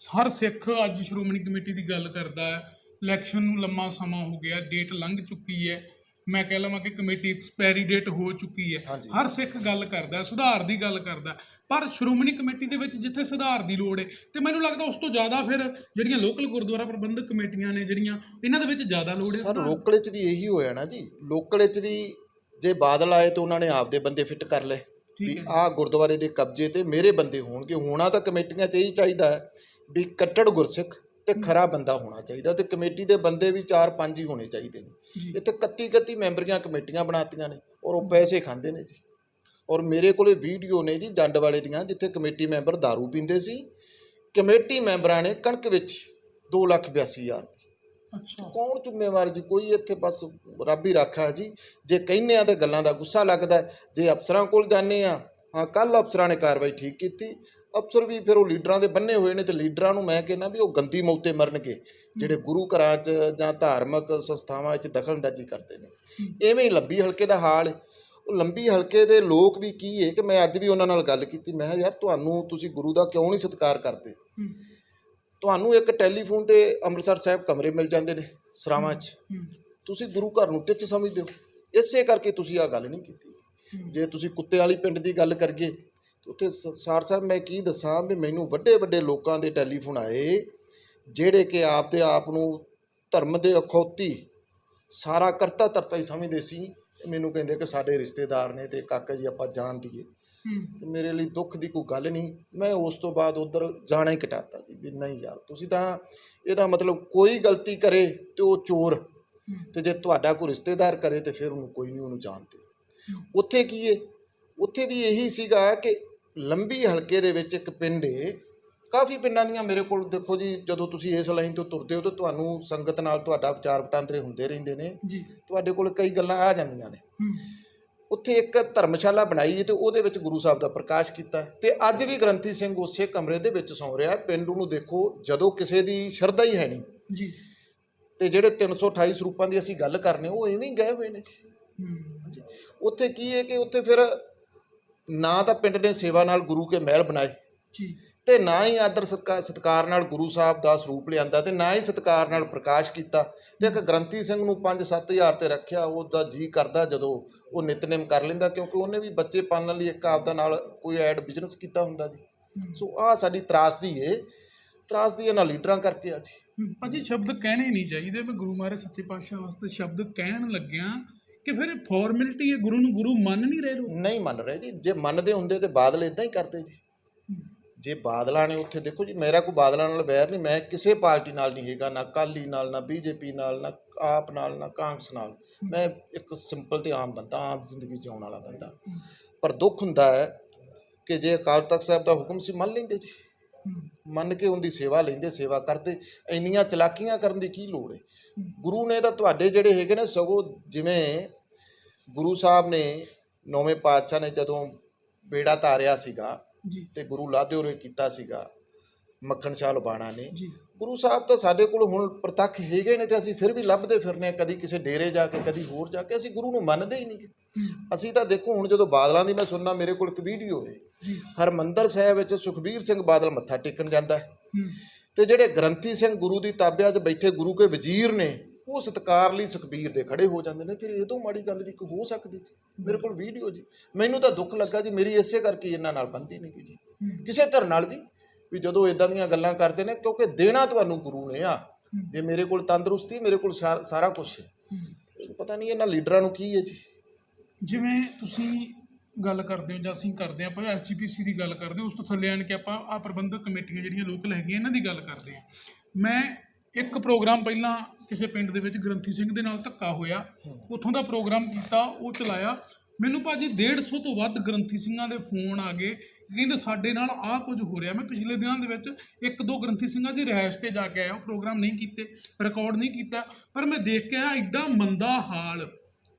ਹਰ ਸਿੱਖ ਅੱਜ ਸ਼੍ਰੋਮਣੀ ਕਮੇਟੀ ਦੀ ਗੱਲ ਕਰਦਾ ਹੈ। ਇਲੈਕਸ਼ਨ ਨੂੰ ਲੰਮਾ ਸਮਾਂ ਹੋ ਗਿਆ, ਡੇਟ ਲੰਘ ਚੁੱਕੀ ਹੈ। ਮੈਂ ਕਹਿ ਲਵਾਂ ਕਿ ਕਮੇਟੀ ਐਕਸਪਾਇਰੀ ਡੇਟ ਹੋ ਚੁੱਕੀ ਹੈ ਹਾਂਜੀ। ਹਰ ਸਿੱਖ ਗੱਲ ਕਰਦਾ ਸੁਧਾਰ ਦੀ ਗੱਲ ਕਰਦਾ। ਪਰ ਸ਼੍ਰੋਮਣੀ ਕਮੇਟੀ ਦੇ ਵਿੱਚ ਜਿੱਥੇ ਸੁਧਾਰ ਦੀ ਲੋੜ ਹੈ ਤੇ ਮੈਨੂੰ ਲੱਗਦਾ ਉਸ ਤੋਂ ਜ਼ਿਆਦਾ ਫਿਰ ਜਿਹੜੀਆਂ ਲੋਕਲ ਗੁਰਦੁਆਰਾ ਪ੍ਰਬੰਧਕ ਕਮੇਟੀਆਂ ਨੇ ਜਿਹੜੀਆਂ ਇਹਨਾਂ ਦੇ ਵਿੱਚ ਜ਼ਿਆਦਾ ਲੋੜ ਹੈ ਸਰ ਸੁਧਾਰ ਦੀ। ਲੋਕਲ 'ਚ ਵੀ ਇਹੀ ਹੋਇਆ ਨਾ ਜੀ ਲੋਕਲ 'ਚ ਵੀ ਜੇ ਬਾਦਲ ਆਏ ਤਾਂ ਉਹਨਾਂ ਨੇ ਆਪਦੇ ਬੰਦੇ ਫਿੱਟ ਕਰ ਲਏ ਠੀਕ ਵੀ ਹੈ। ਆਹ ਗੁਰਦੁਆਰੇ ਦੇ ਕਬਜ਼ੇ ਤੇ ਮੇਰੇ ਬੰਦੇ ਹੋਣਗੇ ਹੋਣਾ ਤਾਂ ਕਮੇਟੀਆਂ 'ਚ ਇਹੀ ਚਾਹੀਦਾ ਹੈ ਵੀ ਕੱਟੜ ਗੁਰਸਿੱਖ ਤੇ ਖਰਾ ਬੰਦਾ ਹੋਣਾ ਚਾਹੀਦਾ ਤੇ ਕਮੇਟੀ ਦੇ ਬੰਦੇ ਵੀ 4-5 ਹੀ ਹੋਣੇ ਚਾਹੀਦੇ ਨੇ। ਇੱਥੇ 31 31 ਮੈਂਬਰੀਆਂ ਕਮੇਟੀਆਂ ਬਣਾਤੀਆਂ ਨੇ ਔਰ ਉਹ ਪੈਸੇ ਖਾਂਦੇ ਨੇ ਜੀ। ਔਰ ਮੇਰੇ ਕੋਲੇ ਵੀਡੀਓ ਨੇ ਜੀ ਜੰਡ ਵਾਲੇ ਦੀਆਂ ਜਿੱਥੇ ਕਮੇਟੀ ਮੈਂਬਰ दारू ਪੀਂਦੇ ਸੀ। ਕਮੇਟੀ ਮੈਂਬਰਾਂ ਨੇ ਕਣਕ ਵਿੱਚ 2 ਲੱਖ 82 ਹਜ਼ਾਰ ਦੀ। ਅੱਛਾ। ਕੌਣ ਜ਼ਿੰਮੇਵਾਰ ਜੀ? ਕੋਈ ਇੱਥੇ ਬਸ ਰੱਬ ਹੀ ਰਾਖਾ ਜੀ। ਜੇ ਕਹਿੰਨੇ ਆ ਤੇ ਗੱਲਾਂ ਦਾ ਗੁੱਸਾ ਲੱਗਦਾ। ਜੇ ਅਫਸਰਾਂ ਕੋਲ ਜਾਂਦੇ ਆ ਹਾਂ ਕੱਲ ਅਫਸਰਾਂ ਨੇ ਕਾਰਵਾਈ ਠੀਕ ਕੀਤੀ ਅਫਸਰ ਵੀ ਫਿਰ ਉਹ ਲੀਡਰਾਂ ਦੇ ਬੰਨੇ ਹੋਏ ਨੇ ਤੇ ਲੀਡਰਾਂ ਨੂੰ ਮੈਂ ਕਹਿੰਦਾ ਵੀ ਉਹ ਗੰਦੀ ਮੌਤੇ ਮਰਨਗੇ ਜਿਹੜੇ ਗੁਰੂ ਘਰਾਂ 'ਚ ਜਾਂ ਧਾਰਮਿਕ ਸੰਸਥਾਵਾਂ 'ਚ ਦਖਲਅੰਦਾਜ਼ੀ ਕਰਦੇ ਨੇ। ਐਵੇਂ ਹੀ ਲੰਬੀ ਹਲਕੇ ਦਾ ਹਾਲ ਉਹ ਲੰਬੀ ਹਲਕੇ ਦੇ ਲੋਕ ਵੀ ਕੀ ਹੈ ਕਿ ਮੈਂ ਅੱਜ ਵੀ ਉਹਨਾਂ ਨਾਲ ਗੱਲ ਕੀਤੀ ਮੈਂ ਕਿਹਾ ਯਾਰ ਤੁਹਾਨੂੰ ਤੁਸੀਂ ਗੁਰੂ ਦਾ ਕਿਉਂ ਨਹੀਂ ਸਤਿਕਾਰ ਕਰਦੇ? ਤੁਹਾਨੂੰ ਇੱਕ ਟੈਲੀਫੋਨ ਤੇ ਅੰਮ੍ਰਿਤਸਰ ਸਾਹਿਬ ਕਮਰੇ ਮਿਲ ਜਾਂਦੇ ਨੇ ਸਰਾਵਾਂ 'ਚ। ਤੁਸੀਂ ਗੁਰੂ ਘਰ ਨੂੰ ਟਿੱਚ ਸਮਝਦੇ ਹੋ। ਇਸੇ ਕਰਕੇ ਤੁਸੀਂ ਆ ਗੱਲ ਨਹੀਂ ਕੀਤੀ। ਜੇ ਤੁਸੀਂ ਕੁੱਤੇ ਵਾਲੀ ਪਿੰਡ ਦੀ ਗੱਲ ਕਰੀਏ ਤੇ ਉੱਥੇ ਸਾਰ ਸਾਹਿਬ ਮੈਂ ਕੀ ਦੱਸਾਂ ਵੀ ਮੈਨੂੰ ਵੱਡੇ ਵੱਡੇ ਲੋਕਾਂ ਦੇ ਟੈਲੀਫੋਨ ਆਏ ਜਿਹੜੇ ਕਿ ਆਪ ਦੇ ਆਪ ਨੂੰ ਧਰਮ ਦੇ ਅਖੌਤੀ ਸਾਰਾ ਕਰਤਾ ਧਰਤਾ ਹੀ ਸਮਝਦੇ ਸੀ ਤੇ ਮੈਨੂੰ ਕਹਿੰਦੇ ਕਿ ਸਾਡੇ ਰਿਸ਼ਤੇਦਾਰ ਨੇ ਤੇ ਕਾਕਾ ਜੀ ਆਪਾਂ ਜਾਣ ਦੀਏ। ਤੇ ਮੇਰੇ ਲਈ ਦੁੱਖ ਦੀ ਕੋਈ ਗੱਲ ਨਹੀਂ ਮੈਂ ਉਸ ਤੋਂ ਬਾਅਦ ਉਧਰ ਜਾਣਾ ਹੀ ਘਟਾਤਾ ਜੀ ਵੀ ਨਹੀਂ ਯਾਰ ਤੁਸੀਂ ਤਾਂ ਇਹਦਾ ਮਤਲਬ ਕੋਈ ਗਲਤੀ ਕਰੇ ਤੇ ਉਹ ਚੋਰ। ਤੇ ਜੇ ਤੁਹਾਡਾ ਕੋਈ ਰਿਸ਼ਤੇਦਾਰ ਕਰੇ ਤੇ ਫਿਰ ਉਹਨੂੰ ਕੋਈ ਨਹੀਂ ਉਹਨੂੰ ਜਾਣਦੇ। ਉੱਥੇ ਕੀ ਹੈ ਉੱਥੇ ਵੀ ਇਹੀ ਸੀਗਾ ਕਿ ਲੰਬੀ ਹਲਕੇ ਦੇ ਵਿੱਚ ਇੱਕ ਪਿੰਡ ਏ। ਕਾਫੀ ਪਿੰਡਾਂ ਦੀਆਂ ਮੇਰੇ ਕੋਲ ਦੇਖੋ ਜੀ ਜਦੋਂ ਤੁਸੀਂ ਇਸ ਲਾਈਨ ਤੋਂ ਤੁਰਦੇ ਹੋ ਤਾਂ ਤੁਹਾਨੂੰ ਸੰਗਤ ਨਾਲ ਤੁਹਾਡਾ ਵਿਚਾਰ ਵਟਾਂਦਰੇ ਹੁੰਦੇ ਰਹਿੰਦੇ ਨੇ। ਜੀ। ਤੁਹਾਡੇ ਕੋਲ ਕਈ ਗੱਲਾਂ ਆ ਜਾਂਦੀਆਂ ਨੇ। ਉੱਥੇ ਇੱਕ ਧਰਮਸ਼ਾਲਾ ਬਣਾਈ ਤੇ ਉਹਦੇ ਵਿੱਚ ਗੁਰੂ ਸਾਹਿਬ ਦਾ ਪ੍ਰਕਾਸ਼ ਕੀਤਾ। ਤੇ ਅੱਜ ਵੀ ਗ੍ਰੰਥੀ ਸਿੰਘ ਉਸੇ ਕਮਰੇ ਦੇ ਵਿੱਚ ਸੌਂ ਰਿਹਾ। ਪਿੰਡ ਨੂੰ ਦੇਖੋ ਜਦੋਂ ਕਿਸੇ ਦੀ ਸ਼ਰਧਾ ਹੀ ਹੈ ਨਹੀਂ। ਜੀ। ਤੇ ਜਿਹੜੇ 328 ਸਰੂਪਾਂ ਦੀ ਅਸੀਂ ਗੱਲ ਕਰਨੇ ਉਹ ਐਵੇਂ ਹੀ ਗਏ ਹੋਏ ਨੇ ਜੀ। ਉੱਥੇ ਕੀ ਹੈ ਕਿ ਉੱਥੇ ਫਿਰ ਨਾ ਤਾਂ ਪਿੰਡ ਨੇ ਸੇਵਾ ਨਾਲ ਗੁਰੂ ਕੇ ਮਹਿਲ ਬਣਾਏ। ਜੀ। ਤੇ ਨਾ ਹੀ ਆਦਰ ਸਤਕਾ- ਸਤਿਕਾਰ ਨਾਲ ਗੁਰੂ ਸਾਹਿਬ ਦਾ ਸਰੂਪ ਲਿਆਂਦਾ ਤੇ ਨਾ ਹੀ ਸਤਿਕਾਰ ਨਾਲ ਪ੍ਰਕਾਸ਼ ਕੀਤਾ ਤੇ ਇੱਕ ਗ੍ਰੰਥੀ ਸਿੰਘ ਨੂੰ 5-7000 ਤੇ ਰੱਖਿਆ ਉਹਦਾ ਜੀ ਕਰਦਾ ਜਦੋਂ ਉਹ ਨਿਤਨੇਮ ਕਰ ਲੈਂਦਾ ਕਿਉਂਕਿ ਉਹਨੇ ਵੀ ਬੱਚੇ ਪਾਲਣ ਲਈ ਇੱਕ ਆਪਦਾ ਨਾਲ ਕੋਈ ਐਡ ਬਿਜ਼ਨਸ ਕੀਤਾ ਹੁੰਦਾ ਜੀ। ਸੋ ਆ ਸਾਡੀ ਤਰਾਸਦੀ ਏ ਤਰਾਸਦੀ ਇਹਨਾਂ ਲੀਡਰਾਂ ਕਰਕੇ ਆ ਜੀ। ਭਾਜੀ ਸ਼ਬਦ ਕਹਿਣੇ ਨਹੀਂ ਚਾਹੀਦੇ ਮੈਂ ਗੁਰੂ ਮਹਾਰਾਜ ਸੱਚੇ ਪਾਤਸ਼ਾਹ ਵਾਸਤੇ ਸ਼ਬਦ ਕਹਿਣ ਲੱਗਿਆ ਕਿ ਫਿਰ ਇਹ ਫਾਰਮੈਲਿਟੀ ਹੈ ਗੁਰੂ ਨੂੰ ਗੁਰੂ ਮੰਨ ਨਹੀਂ ਰਹੇ ਲੋਕ? ਨਹੀਂ ਮੰਨ ਰਹੇ ਜੀ। ਜੇ ਮੰਨਦੇ ਹੁੰਦੇ ਤੇ ਬਾਦਲ ਇਦਾਂ ਹੀ ਕਰਦੇ ਜੀ। ਜੇ ਬਾਦਲਾਂ ਨੇ ਉੱਥੇ ਦੇਖੋ ਜੀ, ਮੇਰਾ ਕੋਈ ਬਾਦਲਾਂ ਨਾਲ ਵੈਰ ਨਹੀਂ, ਮੈਂ ਕਿਸੇ ਪਾਰਟੀ ਨਾਲ ਨਹੀਂ ਹੈਗਾ, ਨਾ ਅਕਾਲੀ ਨਾਲ, ਨਾ ਬੀਜੇਪੀ ਨਾਲ, ਨਾ ਆਪ ਨਾਲ, ਨਾ ਕਾਂਗਰਸ ਨਾਲ। ਮੈਂ ਇੱਕ ਸਿੰਪਲ ਤੇ ਆਮ ਬੰਦਾ, ਆਮ ਜ਼ਿੰਦਗੀ ਜਿਉਣ ਵਾਲਾ ਬੰਦਾ। ਪਰ ਦੁੱਖ ਹੁੰਦਾ ਹੈ ਕਿ ਜੇ ਅਕਾਲ ਤਖਤ ਸਾਹਿਬ ਦਾ ਹੁਕਮ ਸੀ, ਮੰਨ ਲੈਂਦੇ ਜੀ। ਮੰਨ ਕੇ ਉਹਦੀ ਸੇਵਾ ਲੈਂਦੇ ਸੇਵਾ ਕਰਦੇ ਇੰਨੀਆਂ ਚਲਾਕੀਆਂ ਕਰਨ ਦੀ ਕੀ ਲੋੜ ਹੈ। ਗੁਰੂ ਨੇ ਤਾਂ ਤੁਹਾਡੇ ਜਿਹੜੇ ਹੈਗੇ ਨੇ ਸਗੋਂ ਜਿਵੇਂ ਗੁਰੂ ਸਾਹਿਬ ਨੇ ਨੌਵੇਂ ਪਾਤਸ਼ਾਹ ਨੇ ਜਦੋਂ ਬੇੜਾ ਤਾਰਿਆ ਸੀਗਾ ਤੇ ਗੁਰੂ ਲਾਦੇ ਉਰੇ ਕੀਤਾ ਸੀਗਾ ਮੱਖਣ ਸ਼ਾਹ ਲੁਬਾਣਾ ਨੇ ਜੀ ਗੁਰੂ ਸਾਹਿਬ ਤਾਂ ਸਾਡੇ ਕੋਲ ਹੁਣ ਪ੍ਰਤੱਖ ਹੈਗੇ ਨੇ ਤੇ ਅਸੀਂ ਫਿਰ ਵੀ ਲੱਭਦੇ ਫਿਰਨੇ ਆ ਕਦੀ ਕਿਸੇ ਡੇਰੇ ਜਾ ਕੇ ਕਦੀ ਹੋਰ ਜਾ ਕੇ ਅਸੀਂ ਗੁਰੂ ਨੂੰ ਮੰਨਦੇ ਹੀ ਨਹੀਂ ਅਸੀਂ ਤਾਂ ਦੇਖੋ ਹੁਣ ਜਦੋਂ ਬਾਦਲਾਂ ਦੀ ਮੈਂ ਸੁਣਨਾ ਮੇਰੇ ਕੋਲ ਇੱਕ ਵੀਡੀਓ ਹੈ। ਹਰਮੰਦਰ ਸਾਹਿਬ ਵਿੱਚ ਸੁਖਬੀਰ ਸਿੰਘ ਬਾਦਲ ਮੱਥਾ ਟੇਕਣ ਜਾਂਦਾ ਹੈ। ਤੇ ਜਿਹੜੇ ਗ੍ਰੰਥੀ ਸਿੰਘ ਗੁਰੂ ਦੀ ਤਾਬਿਆ 'ਚ ਬੈਠੇ ਗੁਰੂ ਕੇ ਵਜ਼ੀਰ ਨੇ ਉਹ ਸਤਕਾਰ ਲਈ ਸੁਖਬੀਰ ਦੇ ਖੜੇ ਹੋ ਜਾਂਦੇ ਨੇ। ਫਿਰ ਇਹ ਤੋਂ ਮਾੜੀ ਗੱਲ ਵੀ ਕੋਈ ਹੋ ਸਕਦੀ ਜੀ ਮੇਰੇ ਕੋਲ ਵੀਡੀਓ ਜੀ। ਮੈਨੂੰ ਤਾਂ ਦੁੱਖ ਲੱਗਾ ਜੀ ਮੇਰੀ ਇਸੇ ਕਰਕੇ ਇਹਨਾਂ ਨਾਲ ਬੰਦੀ ਨਹੀਂ ਗਈ ਜੀ। ਕਿਸੇ ਧਰ ਨਾਲ ਵੀ ਵੀ ਜਦੋਂ ਇਦਾਂ ਦੀਆਂ ਗੱਲਾਂ ਕਰਦੇ ਨੇ, ਕਿਉਂਕਿ ਦੇਣਾ ਤੁਹਾਨੂੰ ਗੁਰੂ ਨੇ ਆ। ਜੇ ਮੇਰੇ ਕੋਲ ਤੰਦਰੁਸਤੀ, ਮੇਰੇ ਕੋਲ ਸਾ- ਸਾਰਾ ਕੁਝ ਹੈ। ਪਤਾ ਨਹੀਂ ਇਹਨਾਂ ਲੀਡਰਾਂ ਨੂੰ ਕੀ ਹੈ ਜੀ। ਜਿਵੇਂ ਤੁਸੀਂ ਗੱਲ ਕਰਦੇ ਹੋ ਜਾਂ ਅਸੀਂ ਕਰਦੇ ਹਾਂ, ਆਪਾਂ ਐਸਜੀਪੀਸੀ ਦੀ ਗੱਲ ਕਰਦੇ ਉਸ ਤੋਂ ਥੱਲੇ ਆਣ ਕੇ ਆਪਾਂ ਆ ਪ੍ਰਬੰਧਕ ਕਮੇਟੀਆਂ ਜਿਹੜੀਆਂ ਲੋਕਲ ਹੈਗੀਆਂ ਇਹਨਾਂ ਦੀ ਗੱਲ ਕਰਦੇ ਹਾਂ। ਮੈਂ ਇੱਕ ਪ੍ਰੋਗਰਾਮ ਪਹਿਲਾਂ ਕਿਸੇ ਪਿੰਡ ਦੇ ਵਿੱਚ ਗ੍ਰੰਥੀ ਸਿੰਘ ਦੇ ਨਾਲ ਧੱਕਾ ਹੋਇਆ। ਉੱਥੋਂ ਦਾ ਪ੍ਰੋਗਰਾਮ ਕੀਤਾ, ਉਹ ਚਲਾਇਆ। ਮੈਨੂੰ ਭਾਜੀ 150 ਤੋਂ ਵੱਧ ਗ੍ਰੰਥੀ ਸਿੰਘਾਂ ਦੇ ਫੋਨ ਆ ਗਏ। ਕਹਿੰਦੇ ਸਾਡੇ ਨਾਲ ਆਹ ਕੁਝ ਹੋ ਰਿਹਾ। ਮੈਂ ਪਿਛਲੇ ਦਿਨਾਂ ਦੇ ਵਿੱਚ ਇੱਕ ਦੋ ਗ੍ਰੰਥੀ ਸਿੰਘਾਂ ਦੀ ਰਿਹਾਇਸ਼ ਤੇ ਜਾ ਕੇ ਆਇਆ। ਪ੍ਰੋਗਰਾਮ ਨਹੀਂ ਕੀਤੇ ਰਿਕਾਰਡ ਨਹੀਂ ਕੀਤਾ। ਪਰ ਮੈਂ ਦੇਖ ਕੇ ਆਇਆ ਐਡਾ ਮੰਦਾ ਹਾਲ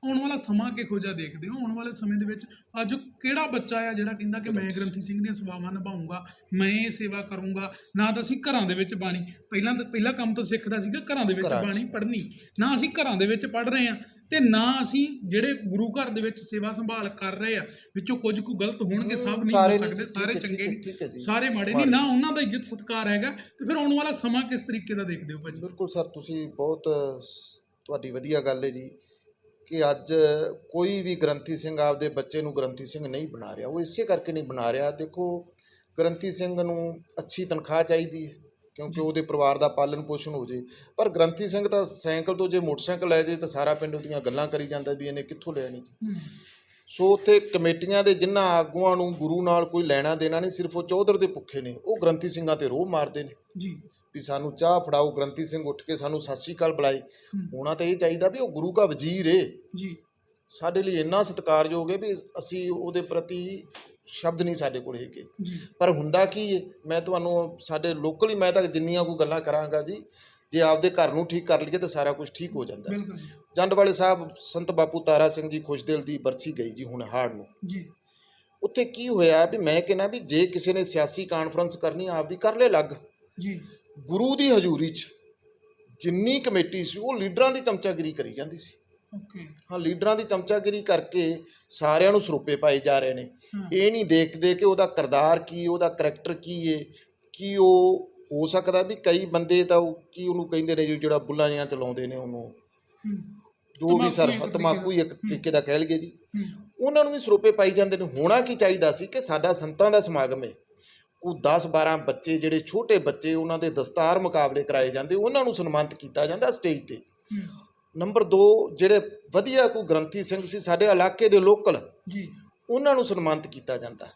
ਆਉਣ ਵਾਲਾ ਸਮਾਂ ਕਿਹੋ ਜਿਹਾ ਦੇਖਦੇ ਹੋ? ਆਉਣ ਵਾਲੇ ਸਮੇਂ ਦੇ ਵਿੱਚ ਅੱਜ ਕਿਹੜਾ ਬੱਚਾ ਆ ਜਿਹੜਾ ਕਹਿੰਦਾ ਕਿ ਮੈਂ ਗ੍ਰੰਥੀ ਸਿੰਘ ਦੀਆਂ ਸੇਵਾਵਾਂ ਨਿਭਾਉਂਗਾ ਮੈਂ ਇਹ ਸੇਵਾ ਕਰੂੰਗਾ? ਨਾ ਤਾਂ ਅਸੀਂ ਘਰਾਂ ਦੇ ਵਿੱਚ ਬਾਣੀ ਪਹਿਲਾਂ ਤਾਂ ਪਹਿਲਾ ਕੰਮ ਤਾਂ ਸਿੱਖਦਾ ਸੀਗਾ ਘਰਾਂ ਦੇ ਵਿੱਚ। ਬਾਣੀ ਪੜ੍ਹਨੀ। ਨਾ ਅਸੀਂ ਘਰਾਂ ਦੇ ਵਿੱਚ ਪੜ੍ਹ ਰਹੇ ਆ ਤੇ ਨਾ ਅਸੀਂ ਜਿਹੜੇ ਗੁਰੂ ਘਰ ਦੇ ਵਿੱਚ ਸੇਵਾ ਸੰਭਾਲ ਕਰ ਰਹੇ ਆ ਵਿੱਚੋਂ ਕੁਝ ਕੁ ਗਲਤ ਹੋਣਗੇ ਸਭ ਨਹੀਂ ਹੋ ਸਕਦੇ ਸਾਰੇ ਹੈ, ਚੰਗੇ ਹੈ, ਨਹੀਂ ਹੈ। ਸਾਰੇ ਮਾੜੇ ਨਹੀਂ ਨਾ ਉਹਨਾਂ ਦਾ ਇੱਜ਼ਤ ਸਤਿਕਾਰ ਹੈਗਾ ਤੇ ਫਿਰ ਆਉਣ ਵਾਲਾ ਸਮਾਂ ਕਿਸ ਤਰੀਕੇ ਦਾ ਦੇਖਦੇ ਹੋ ਭਾਜੀ? ਬਿਲਕੁਲ ਸਰ ਤੁਸੀਂ ਬਹੁਤ ਤੁਹਾਡੀ ਵਧੀਆ ਗੱਲ ਹੈ ਜੀ। ਕਿ ਅੱਜ ਕੋਈ ਵੀ ਗ੍ਰੰਥੀ ਸਿੰਘ ਆਪਦੇ ਬੱਚੇ ਨੂੰ ਗ੍ਰੰਥੀ ਸਿੰਘ ਨਹੀਂ ਬਣਾ ਰਿਹਾ, ਉਹ ਇਸੇ ਕਰਕੇ ਨਹੀਂ ਬਣਾ ਰਿਹਾ। ਦੇਖੋ, ਗ੍ਰੰਥੀ ਸਿੰਘ ਨੂੰ ਅੱਛੀ ਤਨਖਾਹ ਚਾਹੀਦੀ ਹੈ, ਕਿਉਂਕਿ ਉਹਦੇ ਪਰਿਵਾਰ ਦਾ ਪਾਲਣ ਪੋਸ਼ਣ ਹੋ ਜੇ। ਪਰ ਗ੍ਰੰਥੀ ਸਿੰਘ ਤਾਂ ਸਾਈਕਲ ਤੋਂ ਜੇ ਮੋਟਰਸਾਈਕਲ ਲੈ ਜੇ ਤਾਂ ਸਾਰਾ ਪਿੰਡ ਉਹਦੀਆਂ ਗੱਲਾਂ ਕਰੀ ਜਾਂਦਾ ਵੀ ਇਹਨੇ ਕਿੱਥੋਂ ਲਿਆ ਨਹੀਂ ਜੀ ਸੋ ਉੱਥੇ ਕਮੇਟੀਆਂ ਦੇ ਜਿਨ੍ਹਾਂ ਆਗੂਆਂ ਨੂੰ ਗੁਰੂ ਨਾਲ ਕੋਈ ਲੈਣਾ ਦੇਣਾ ਨਹੀਂ ਸਿਰਫ ਉਹ ਚੌਧਰ ਦੇ ਭੁੱਖੇ ਨੇ ਉਹ ਗ੍ਰੰਥੀ ਸਿੰਘਾਂ ਤੇ ਰੋਹ ਮਾਰਦੇ ਨੇ। ਜੀ। ਵੀ ਸਾਨੂੰ ਚਾਹ ਫੜਾਓ ਗ੍ਰੰਥੀ ਸਿੰਘ ਉੱਠ ਕੇ ਸਾਨੂੰ ਸਤਿ ਸ਼੍ਰੀ ਅਕਾਲ ਬੁਲਾਏ। ਹੋਣਾ ਤਾਂ ਇਹ ਚਾਹੀਦਾ ਵੀ ਉਹ ਗੁਰੂ ਦਾ ਵਜ਼ੀਰ ਏ। ਜੀ। ਸਾਡੇ ਲਈ ਇੰਨਾ ਸਤਿਕਾਰਯੋਗ ਹੈ ਵੀ ਅਸੀਂ ਉਹਦੇ ਪ੍ਰਤੀ ਸ਼ਬਦ ਨਹੀਂ ਸਾਡੇ ਕੋਲ ਹੈਗੇ। ਪਰ ਹੁੰਦਾ ਕੀ ਹੈ ਮੈਂ ਤੁਹਾਨੂੰ ਸਾਡੇ ਲੋਕਲ ਹੀ ਮੈਂ ਤਾਂ ਜਿੰਨੀਆਂ ਕੋਈ ਗੱਲਾਂ ਕਰਾਂਗਾ ਜੀ ਜੇ ਆਪਦੇ ਘਰ ਨੂੰ ਠੀਕ ਕਰ ਲਈਏ ਤਾਂ ਸਾਰਾ ਕੁਝ ਠੀਕ ਹੋ ਜਾਂਦਾ। ਹੈ। ਬਿਲਕੁਲ ਜੀ। ਜੰਡ ਵਾਲੇ ਸਾਹਿਬ ਸੰਤ ਬਾਪੂ ਤਾਰਾ ਸਿੰਘ ਜੀ ਖੁਸ਼ਦਿਲ ਦੀ ਬਰਸੀ ਗਈ ਜੀ ਹੁਣ ਹਾੜ ਨੂੰ। ਜੀ। ਉੱਥੇ ਕੀ ਹੋਇਆ ਵੀ ਮੈਂ ਕਹਿੰਦਾ ਵੀ ਜੇ ਕਿਸੇ ਨੇ ਸਿਆਸੀ ਕਾਨਫਰੰਸ ਕਰਨੀ ਆਪਦੀ ਕਰ ਲੈ ਲੱਗ। ਜੀ। ਗੁਰੂ ਦੀ ਹਜ਼ੂਰੀ 'ਚ ਜਿੰਨੀ ਕਮੇਟੀ ਸੀ ਉਹ ਲੀਡਰਾਂ ਦੀ ਚਮਚਾਗਿਰੀ ਕਰੀ ਜਾਂਦੀ ਸੀ। ਓਕੇ। ਹਾਂ ਲੀਡਰਾਂ ਦੀ ਚਮਚਾਗਿਰੀ ਕਰਕੇ ਸਾਰਿਆਂ ਨੂੰ ਸਰੋਪੇ ਪਾਏ ਜਾ ਰਹੇ ਨੇ। ਇਹ ਨਹੀਂ ਦੇਖਦੇ ਕਿ ਉਹਦਾ ਕਿਰਦਾਰ ਕੀ ਉਹਦਾ ਕਰੈਕਟਰ ਕੀ ਏ ਕੀ ਉਹ ਹੋ ਸਕਦਾ ਵੀ ਕਈ ਬੰਦੇ ਤਾਂ ਉਹ ਕੀ ਉਹਨੂੰ ਕਹਿੰਦੇ ਨੇ ਜੀ ਜਿਹੜਾ ਬੁੱਲਾਂ ਜਿਹੀਆਂ ਚਲਾਉਂਦੇ ਨੇ ਉਹਨੂੰ। ਜੋ ਵੀ ਸਰ ਤਮਾਕੂ ਹੀ ਇੱਕ ਤਰੀਕੇ ਦਾ ਕਹਿ ਲਈਏ ਜੀ। ਉਹਨਾਂ ਨੂੰ ਵੀ ਸਰੋਪੇ ਪਾਈ ਜਾਂਦੇ ਨੇ। ਹੋਣਾ ਕੀ ਚਾਹੀਦਾ ਸੀ ਕਿ ਸਾਡਾ ਸੰਤਾਂ ਦਾ ਸਮਾਗਮ ਹੈ ਕੋ 10 12 ਬੱਚੇ ਜਿਹੜੇ ਛੋਟੇ ਬੱਚੇ ਉਹਨਾਂ ਦੇ ਦਸਤਾਰ ਮੁਕਾਬਲੇ ਕਰਾਏ ਜਾਂਦੇ ਉਹਨਾਂ ਨੂੰ ਸਨਮਾਨਿਤ ਕੀਤਾ ਜਾਂਦਾ ਸਟੇਜ ਤੇ। ਨੰਬਰ 2 ਜਿਹੜੇ ਵਧੀਆ ਕੋਈ ਗ੍ਰੰਥੀ ਸਿੰਘ ਸੀ ਸਾਡੇ ਇਲਾਕੇ ਦੇ ਲੋਕਲ ਜੀ। ਉਹਨਾਂ ਨੂੰ ਸਨਮਾਨਿਤ ਕੀਤਾ ਜਾਂਦਾ।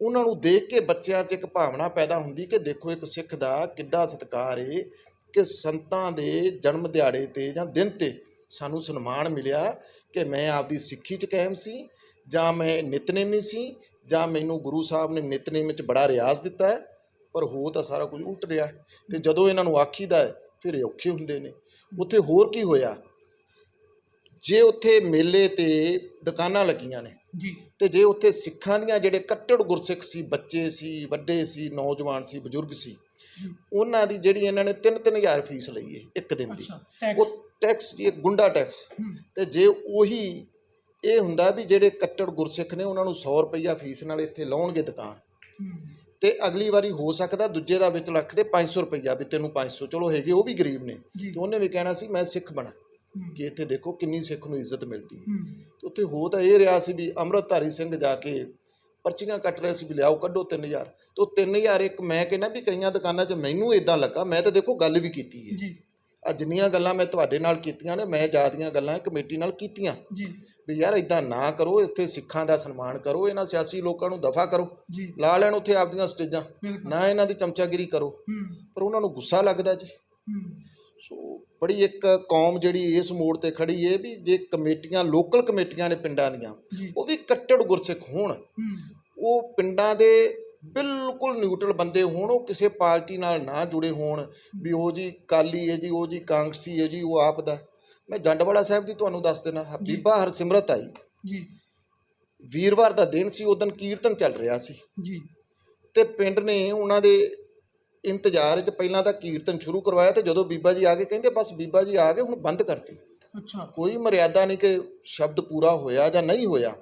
ਉਹਨਾਂ ਨੂੰ ਦੇਖ ਕੇ ਬੱਚਿਆਂ 'ਚ ਇੱਕ ਭਾਵਨਾ ਪੈਦਾ ਹੁੰਦੀ ਕਿ ਦੇਖੋ ਇੱਕ ਸਿੱਖ ਦਾ ਕਿੱਡਾ ਸਤਿਕਾਰ ਏ ਕਿ ਸੰਤਾਂ ਦੇ ਜਨਮ ਦਿਹਾੜੇ ਤੇ ਜਾਂ ਦਿਨ ਤੇ ਸਾਨੂੰ ਸਨਮਾਨ ਮਿਲਿਆ ਕਿ ਮੈਂ ਆਪਦੀ ਸਿੱਖੀ 'ਚ ਕਾਇਮ ਸੀ ਜਾਂ ਮੈਂ ਨਿਤਨੇਮੀ ਸੀ ਜਾਂ ਮੈਨੂੰ ਗੁਰੂ ਸਾਹਿਬ ਨੇ ਨਿਤਨੇਮ ਵਿੱਚ ਬੜਾ ਰਿਆਜ਼ ਦਿੱਤਾ ਹੈ, ਪਰ ਹੋ ਤਾਂ ਸਾਰਾ ਕੁਝ ਉਲਟ ਰਿਹਾ ਹੈ। ਤੇ ਜਦੋਂ ਇਹਨਾਂ ਨੂੰ ਆਖੀਦਾ ਹੈ, ਫਿਰ ਇਹ ਔਖੇ ਹੁੰਦੇ ਨੇ ਉੱਥੇ ਹੋਰ ਕੀ ਹੋਇਆ ਜੇ ਉੱਥੇ ਮੇਲੇ ਤੇ ਦੁਕਾਨਾਂ ਲੱਗੀਆਂ ਨੇ ਜੀ। ਤੇ ਜੇ ਉੱਥੇ ਸਿੱਖਾਂ ਦੀਆਂ ਜਿਹੜੇ ਕੱਟੜ ਗੁਰਸਿੱਖ ਸੀ ਬੱਚੇ ਸੀ ਵੱਡੇ ਸੀ ਨੌਜਵਾਨ ਸੀ ਬਜ਼ੁਰਗ ਸੀ ਉਹਨਾਂ ਦੀ ਜਿਹੜੀ ਇਹਨਾਂ ਨੇ 3-3000 ਫੀਸ ਲਈ ਹੈ ਇੱਕ ਦਿਨ ਦੀ। ਉਹ ਟੈਕਸ ਇੱਕ ਗੁੰਡਾ ਟੈਕਸ ਤੇ ਜੇ ਉਹੀ ਇਹ ਹੁੰਦਾ ਵੀ ਜਿਹੜੇ ਕੱਟੜ ਗੁਰਸਿੱਖ ਨੇ ਉਹਨਾਂ ਨੂੰ 100 ਰੁਪਈਆ ਫੀਸ ਨਾਲ ਇੱਥੇ ਲਾਉਣਗੇ ਦੁਕਾਨ। ਤੇ ਅਗਲੀ ਵਾਰੀ ਹੋ ਸਕਦਾ ਦੂਜੇ ਦਾ ਵਿੱਚ ਰੱਖਦੇ 500 ਰੁਪਈਆ ਵੀ ਤੈਨੂੰ 500 ਚਲੋ ਹੈਗੇ ਉਹ ਵੀ ਗਰੀਬ ਨੇ। ਤੇ ਉਹਨੇ ਵੀ ਕਹਿਣਾ ਸੀ ਮੈਂ ਸਿੱਖ ਬਣਾ। ਕਿ ਇੱਥੇ ਦੇਖੋ ਕਿੰਨੀ ਸਿੱਖ ਨੂੰ ਇੱਜ਼ਤ ਮਿਲਦੀ ਹੈ। ਤੇ ਉੱਥੇ ਹੋ ਤਾਂ ਇਹ ਰਿਹਾ ਸੀ ਵੀ ਅੰਮ੍ਰਿਤਧਾਰੀ ਸਿੰਘ ਜਾ ਕੇ ਪਰਚੀਆਂ ਕੱਟ ਰਿਹਾ ਸੀ ਵੀ ਲਿਆਓ ਕੱਢੋ 3000 ਤੇ ਉਹ 3000 ਇੱਕ ਮੈਂ ਕਹਿੰਦਾ ਵੀ ਕਈਆਂ ਦੁਕਾਨਾਂ 'ਚ ਮੈਨੂੰ ਇਦਾਂ ਲੱਗਾ ਮੈਂ ਤਾਂ ਦੇਖੋ ਗੱਲ ਵੀ ਕੀਤੀ ਹੈ। ਜੀ। ਆ ਜਿੰਨੀਆਂ ਗੱਲਾਂ ਮੈਂ ਤੁਹਾਡੇ ਨਾਲ ਕੀਤੀਆਂ ਨੇ ਮੈਂ ਜਿਆਦੀਆਂ ਗੱਲਾਂ ਕਮੇਟੀ ਨਾਲ ਕੀਤੀਆਂ। ਜੀ। ਵੀ ਯਾਰ ਇਦਾਂ ਨਾ ਕਰੋ ਇੱਥੇ ਸਿੱਖਾਂ ਦਾ ਸਨਮਾਨ ਕਰੋ ਇਹਨਾਂ ਸਿਆਸੀ ਲੋਕਾਂ ਨੂੰ ਦਫਾ ਕਰੋ। ਲਾ ਲੈਣ ਉੱਥੇ ਆਪਦੀਆਂ ਸਟੇਜਾਂ। ਨਾ ਇਹਨਾਂ ਦੀ ਚਮਚਾਗਿਰੀ ਕਰੋ। ਪਰ ਉਹਨਾਂ ਨੂੰ ਗੁੱਸਾ ਲੱਗਦਾ ਜੀ। ਸੋ ਬੜੀ ਇੱਕ ਕੌਮ ਜਿਹੜੀ ਇਸ ਮੋੜ ਤੇ ਖੜੀ ਏ ਵੀ ਜੇ ਕਮੇਟੀਆਂ ਲੋਕਲ ਕਮੇਟੀਆਂ ਨੇ ਪਿੰਡਾਂ ਦੀਆਂ ਉਹ ਵੀ ਕੱਟੜ ਗੁਰਸਿੱਖ ਹੋਣ। ਉਹ ਪਿੰਡਾਂ ਦੇ ਬਿਲਕੁਲ ਨਿਊਟਰਲ ਬੰਦੇ ਹੋਣ ਉਹ ਕਿਸੇ ਪਾਰਟੀ ਨਾਲ ਨਾ ਜੁੜੇ ਹੋਣ ਵੀ ਉਹ ਜੀ ਕਾਲੀ ਹੈ ਜੀ ਉਹ ਜੀ ਕਾਂਗਸੀ ਹੈ ਜੀ ਉਹ ਆਪ ਦਾ। ਮੈਂ ਜੰਡਵਾਲਾ ਸਾਹਿਬ ਦੀ ਤੁਹਾਨੂੰ ਦੱਸ ਦੇਣਾ ਜੀ। ਬੀਬਾ ਹਰਸਿਮਰਤ ਆਈ। ਜੀ। ਵੀਰਵਾਰ ਦਾ ਦਿਨ ਸੀ ਉਦੋਂ ਕੀਰਤਨ ਚੱਲ ਰਿਹਾ ਸੀ। ਜੀ। ਤੇ ਪਿੰਡ ਨੇ ਉਹਨਾਂ ਦੇ ਇੰਤਜ਼ਾਰ 'ਚ ਪਹਿਲਾਂ ਤਾਂ ਕੀਰਤਨ ਸ਼ੁਰੂ ਕਰਵਾਇਆ ਤੇ ਜਦੋਂ ਬੀਬਾ ਜੀ ਆ ਗਏ ਕਹਿੰਦੇ ਬਸ ਬੀਬਾ ਜੀ ਆ ਗਏ ਹੁਣ ਬੰਦ ਕਰਤੀ। ਅੱਛਾ। ਕੋਈ ਮਰਿਆਦਾ ਨਹੀਂ ਕਿ ਸ਼ਬਦ ਪੂਰਾ ਹੋਇਆ ਜਾਂ ਨਹੀਂ ਹੋਇਆ।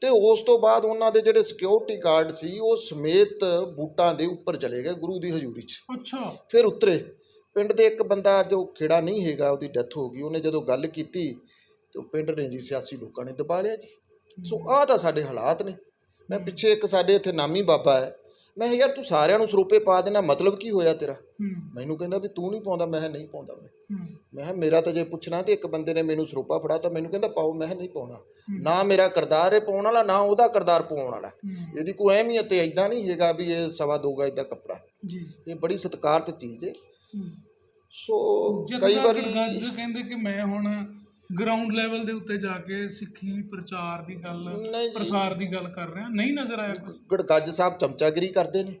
ਤੇ ਉਸ ਤੋਂ ਬਾਅਦ ਉਹਨਾਂ ਦੇ ਜਿਹੜੇ ਸਿਕਿਉਰਿਟੀ ਗਾਰਡ ਸੀ ਉਹ ਸਮੇਤ ਬੂਟਾਂ ਦੇ ਉੱਪਰ ਚਲੇ ਗਏ ਗੁਰੂ ਦੀ ਹਜ਼ੂਰੀ 'ਚ। ਅੱਛਾ। ਫਿਰ ਉਤਰੇ। ਪਿੰਡ ਦੇ ਇੱਕ ਬੰਦਾ ਜੋ ਖੇੜਾ ਨਹੀਂ ਹੈਗਾ ਉਹਦੀ ਡੈਥ ਹੋ ਗਈ। ਉਹਨੇ ਜਦੋਂ ਗੱਲ ਕੀਤੀ ਤੇ ਪਿੰਡ ਨੇ ਜੀ ਸਿਆਸੀ ਲੋਕਾਂ ਨੇ ਦਬਾ ਲਿਆ ਜੀ। ਸੋ ਆਹ ਤਾਂ ਸਾਡੇ ਹਾਲਾਤ ਨੇ। ਮੈਂ ਪਿੱਛੇ ਇੱਕ ਸਾਡੇ ਇੱਥੇ ਨਾਮੀ ਬਾਬਾ ਹੈ ਮੈਂ ਯਾਰ ਤੂੰ ਸਾਰਿਆਂ ਨੂੰ ਸਰੋਪੇ ਪਾ ਦੇਣਾ ਮਤਲਬ ਕੀ ਹੋਇਆ ਤੇਰਾ? ਹੂੰ। ਮੈਨੂੰ ਕਹਿੰਦਾ ਵੀ ਤੂੰ ਨਹੀਂ ਪਾਉਂਦਾ ਮੈਂ ਨਹੀਂ ਪਾਉਂਦਾ ਮੈਂ। ਹੂੰ। ਮੈਂ ਕਿਹਾ ਮੇਰਾ ਤਾਂ ਜੇ ਪੁੱਛਣਾ ਤੇ ਇੱਕ ਬੰਦੇ ਨੇ ਮੈਨੂੰ ਸਰੋਪਾ ਫੜਾ ਤਾਂ ਮੈਨੂੰ ਕਹਿੰਦਾ ਪਾਓ। ਮੈਂ ਨਹੀਂ ਪਾਉਣਾ। ਹੂੰ। ਨਾ ਮੇਰਾ ਕਰਦਾਰ ਹੈ ਪਾਉਣ ਵਾਲਾ ਨਾ ਉਹਦਾ ਕਰਦਾਰ ਪਾਉਣ ਵਾਲਾ। ਹੂੰ, ਇਹਦੀ ਕੋਈ ਅਹਿਮੀਅਤ ਐਦਾਂ ਨਹੀਂ ਹੈਗਾ ਵੀ ਇਹ ਸਵਾ ਦੋਗਾ ਇਦਾਂ ਕੱਪੜਾ। ਜੀ। ਇਹ ਬੜੀ ਸਤਿਕਾਰਤ ਚੀਜ਼ ਹੈ ਹੂੰ। ਸੋ ਕਈ ਵਾਰੀ ਕਹਿੰਦੇ ਕਿ ਮੈਂ ਹੁਣ ਗਰਾਊਂਡ ਲੈਵਲ ਦੇ ਉੱਤੇ ਜਾ ਕੇ ਸਿੱਖੀ ਪ੍ਰਚਾਰ ਦੀ ਗੱਲ ਨਹੀਂ ਜੀ। ਪ੍ਰਸਾਰ ਦੀ ਗੱਲ ਕਰ ਰਿਹਾ ਨਹੀਂ ਨਜ਼ਰ ਆਇਆ ਗੜਗੱਜ ਸਾਹਿਬ ਚਮਚਾਗਿਰੀ ਕਰਦੇ ਨੇ।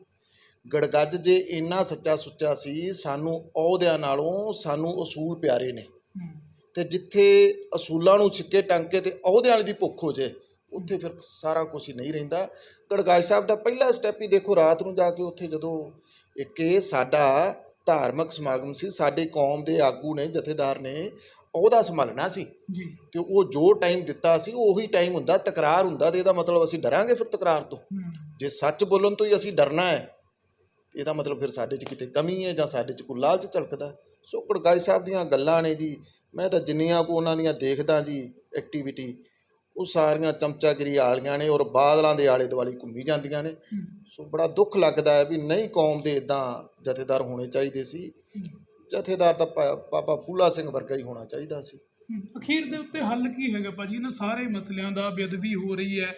ਗੜਗੱਜ ਜੇ ਇੰਨਾ ਸੱਚਾ ਸੁੱਚਾ ਸੀ ਸਾਨੂੰ ਅਹੁਦਿਆਂ ਨਾਲੋਂ ਸਾਨੂੰ ਅਸੂਲ ਪਿਆਰੇ ਨੇ। ਹੂੰ। ਤੇ ਜਿੱਥੇ ਅਸੂਲਾਂ ਨੂੰ ਛਿੱਕੇ ਟੰਗ ਕੇ ਤੇ ਅਹੁਦਿਆਂ ਵਾਲੀ ਦੀ ਭੁੱਖ ਹੋ ਜੇ ਉੱਥੇ ਫਿਰ ਸਾਰਾ ਕੁਝ ਹੀ ਨਹੀਂ ਰਹਿੰਦਾ। ਗੜਗੱਜ ਸਾਹਿਬ ਦਾ ਪਹਿਲਾ ਸਟੈਪ ਹੀ ਦੇਖੋ ਰਾਤ ਨੂੰ ਜਾ ਕੇ ਉੱਥੇ ਜਦੋਂ ਇੱਕ ਇਹ ਸਾਡਾ ਧਾਰਮਿਕ ਸਮਾਗਮ ਸੀ ਸਾਡੇ ਕੌਮ ਦੇ ਆਗੂ ਨੇ ਜਥੇਦਾਰ ਨੇ ਉਹਦਾ ਸੰਭਾਲਣਾ ਸੀ। ਜੀ। ਤੇ ਉਹ ਜੋ ਟਾਈਮ ਦਿੱਤਾ ਸੀ ਉਹ ਟਾਈਮ ਹੁੰਦਾ ਤਕਰਾਰ ਹੁੰਦਾ ਤੇ ਇਹਦਾ ਮਤਲਬ ਅਸੀਂ ਡਰਾਂਗੇ ਫਿਰ ਤਕਰਾਰ ਤੋਂ। ਜੇ ਸੱਚ ਬੋਲਣ ਤੋਂ ਹੀ ਅਸੀਂ ਡਰਨਾ ਹੈ ਇਹਦਾ ਮਤਲਬ ਫਿਰ ਸਾਡੇ 'ਚ ਕਿਤੇ ਕਮੀ ਹੈ ਜਾਂ ਸਾਡੇ 'ਚ ਕੋਈ ਲਾਲਚ ਝਲਕਦਾ। ਸੋ ਕੜਗਾਈ ਸਾਹਿਬ ਦੀਆਂ ਗੱਲਾਂ ਨੇ ਜੀ ਮੈਂ ਤਾਂ ਜਿੰਨੀਆਂ ਕੋ ਉਹਨਾਂ ਦੀਆਂ ਦੇਖਦਾ ਜੀ ਐਕਟੀਵਿਟੀ ਉਹ ਸਾਰੀਆਂ ਚਮਚਾਗਿਰੀ ਵਾਲੀਆਂ ਨੇ ਔਰ ਬਾਦਲਾਂ ਦੇ ਆਲੇ ਦੁਆਲੇ ਘੁੰਮੀ ਜਾਂਦੀਆਂ ਨੇ। ਸੋ ਬੜਾ ਦੁੱਖ ਲੱਗਦਾ ਹੈ ਵੀ ਨਹੀਂ ਕੌਮ ਦੇ ਇਦਾਂ ਜਥੇਦਾਰ ਹੋਣੇ ਚਾਹੀਦੇ ਸੀ। ਜਥੇਦਾਰ ਤਾਂ ਪਾ- ਬਾਬਾ ਫੂਲਾ ਸਿੰਘ ਵਰਗਾ ਹੀ ਹੋਣਾ ਚਾਹੀਦਾ ਸੀ। ਹੂੰ। ਅਖੀਰ ਦੇ ਉੱਤੇ ਹੱਲ ਕੀ ਹੈਗਾ ਭਾਜੀ? ਇਹਨਾਂ ਸਾਰੇ ਮਸਲਿਆਂ ਦਾ ਬੇਅਦਬੀ ਹੋ ਰਹੀ ਹੈ।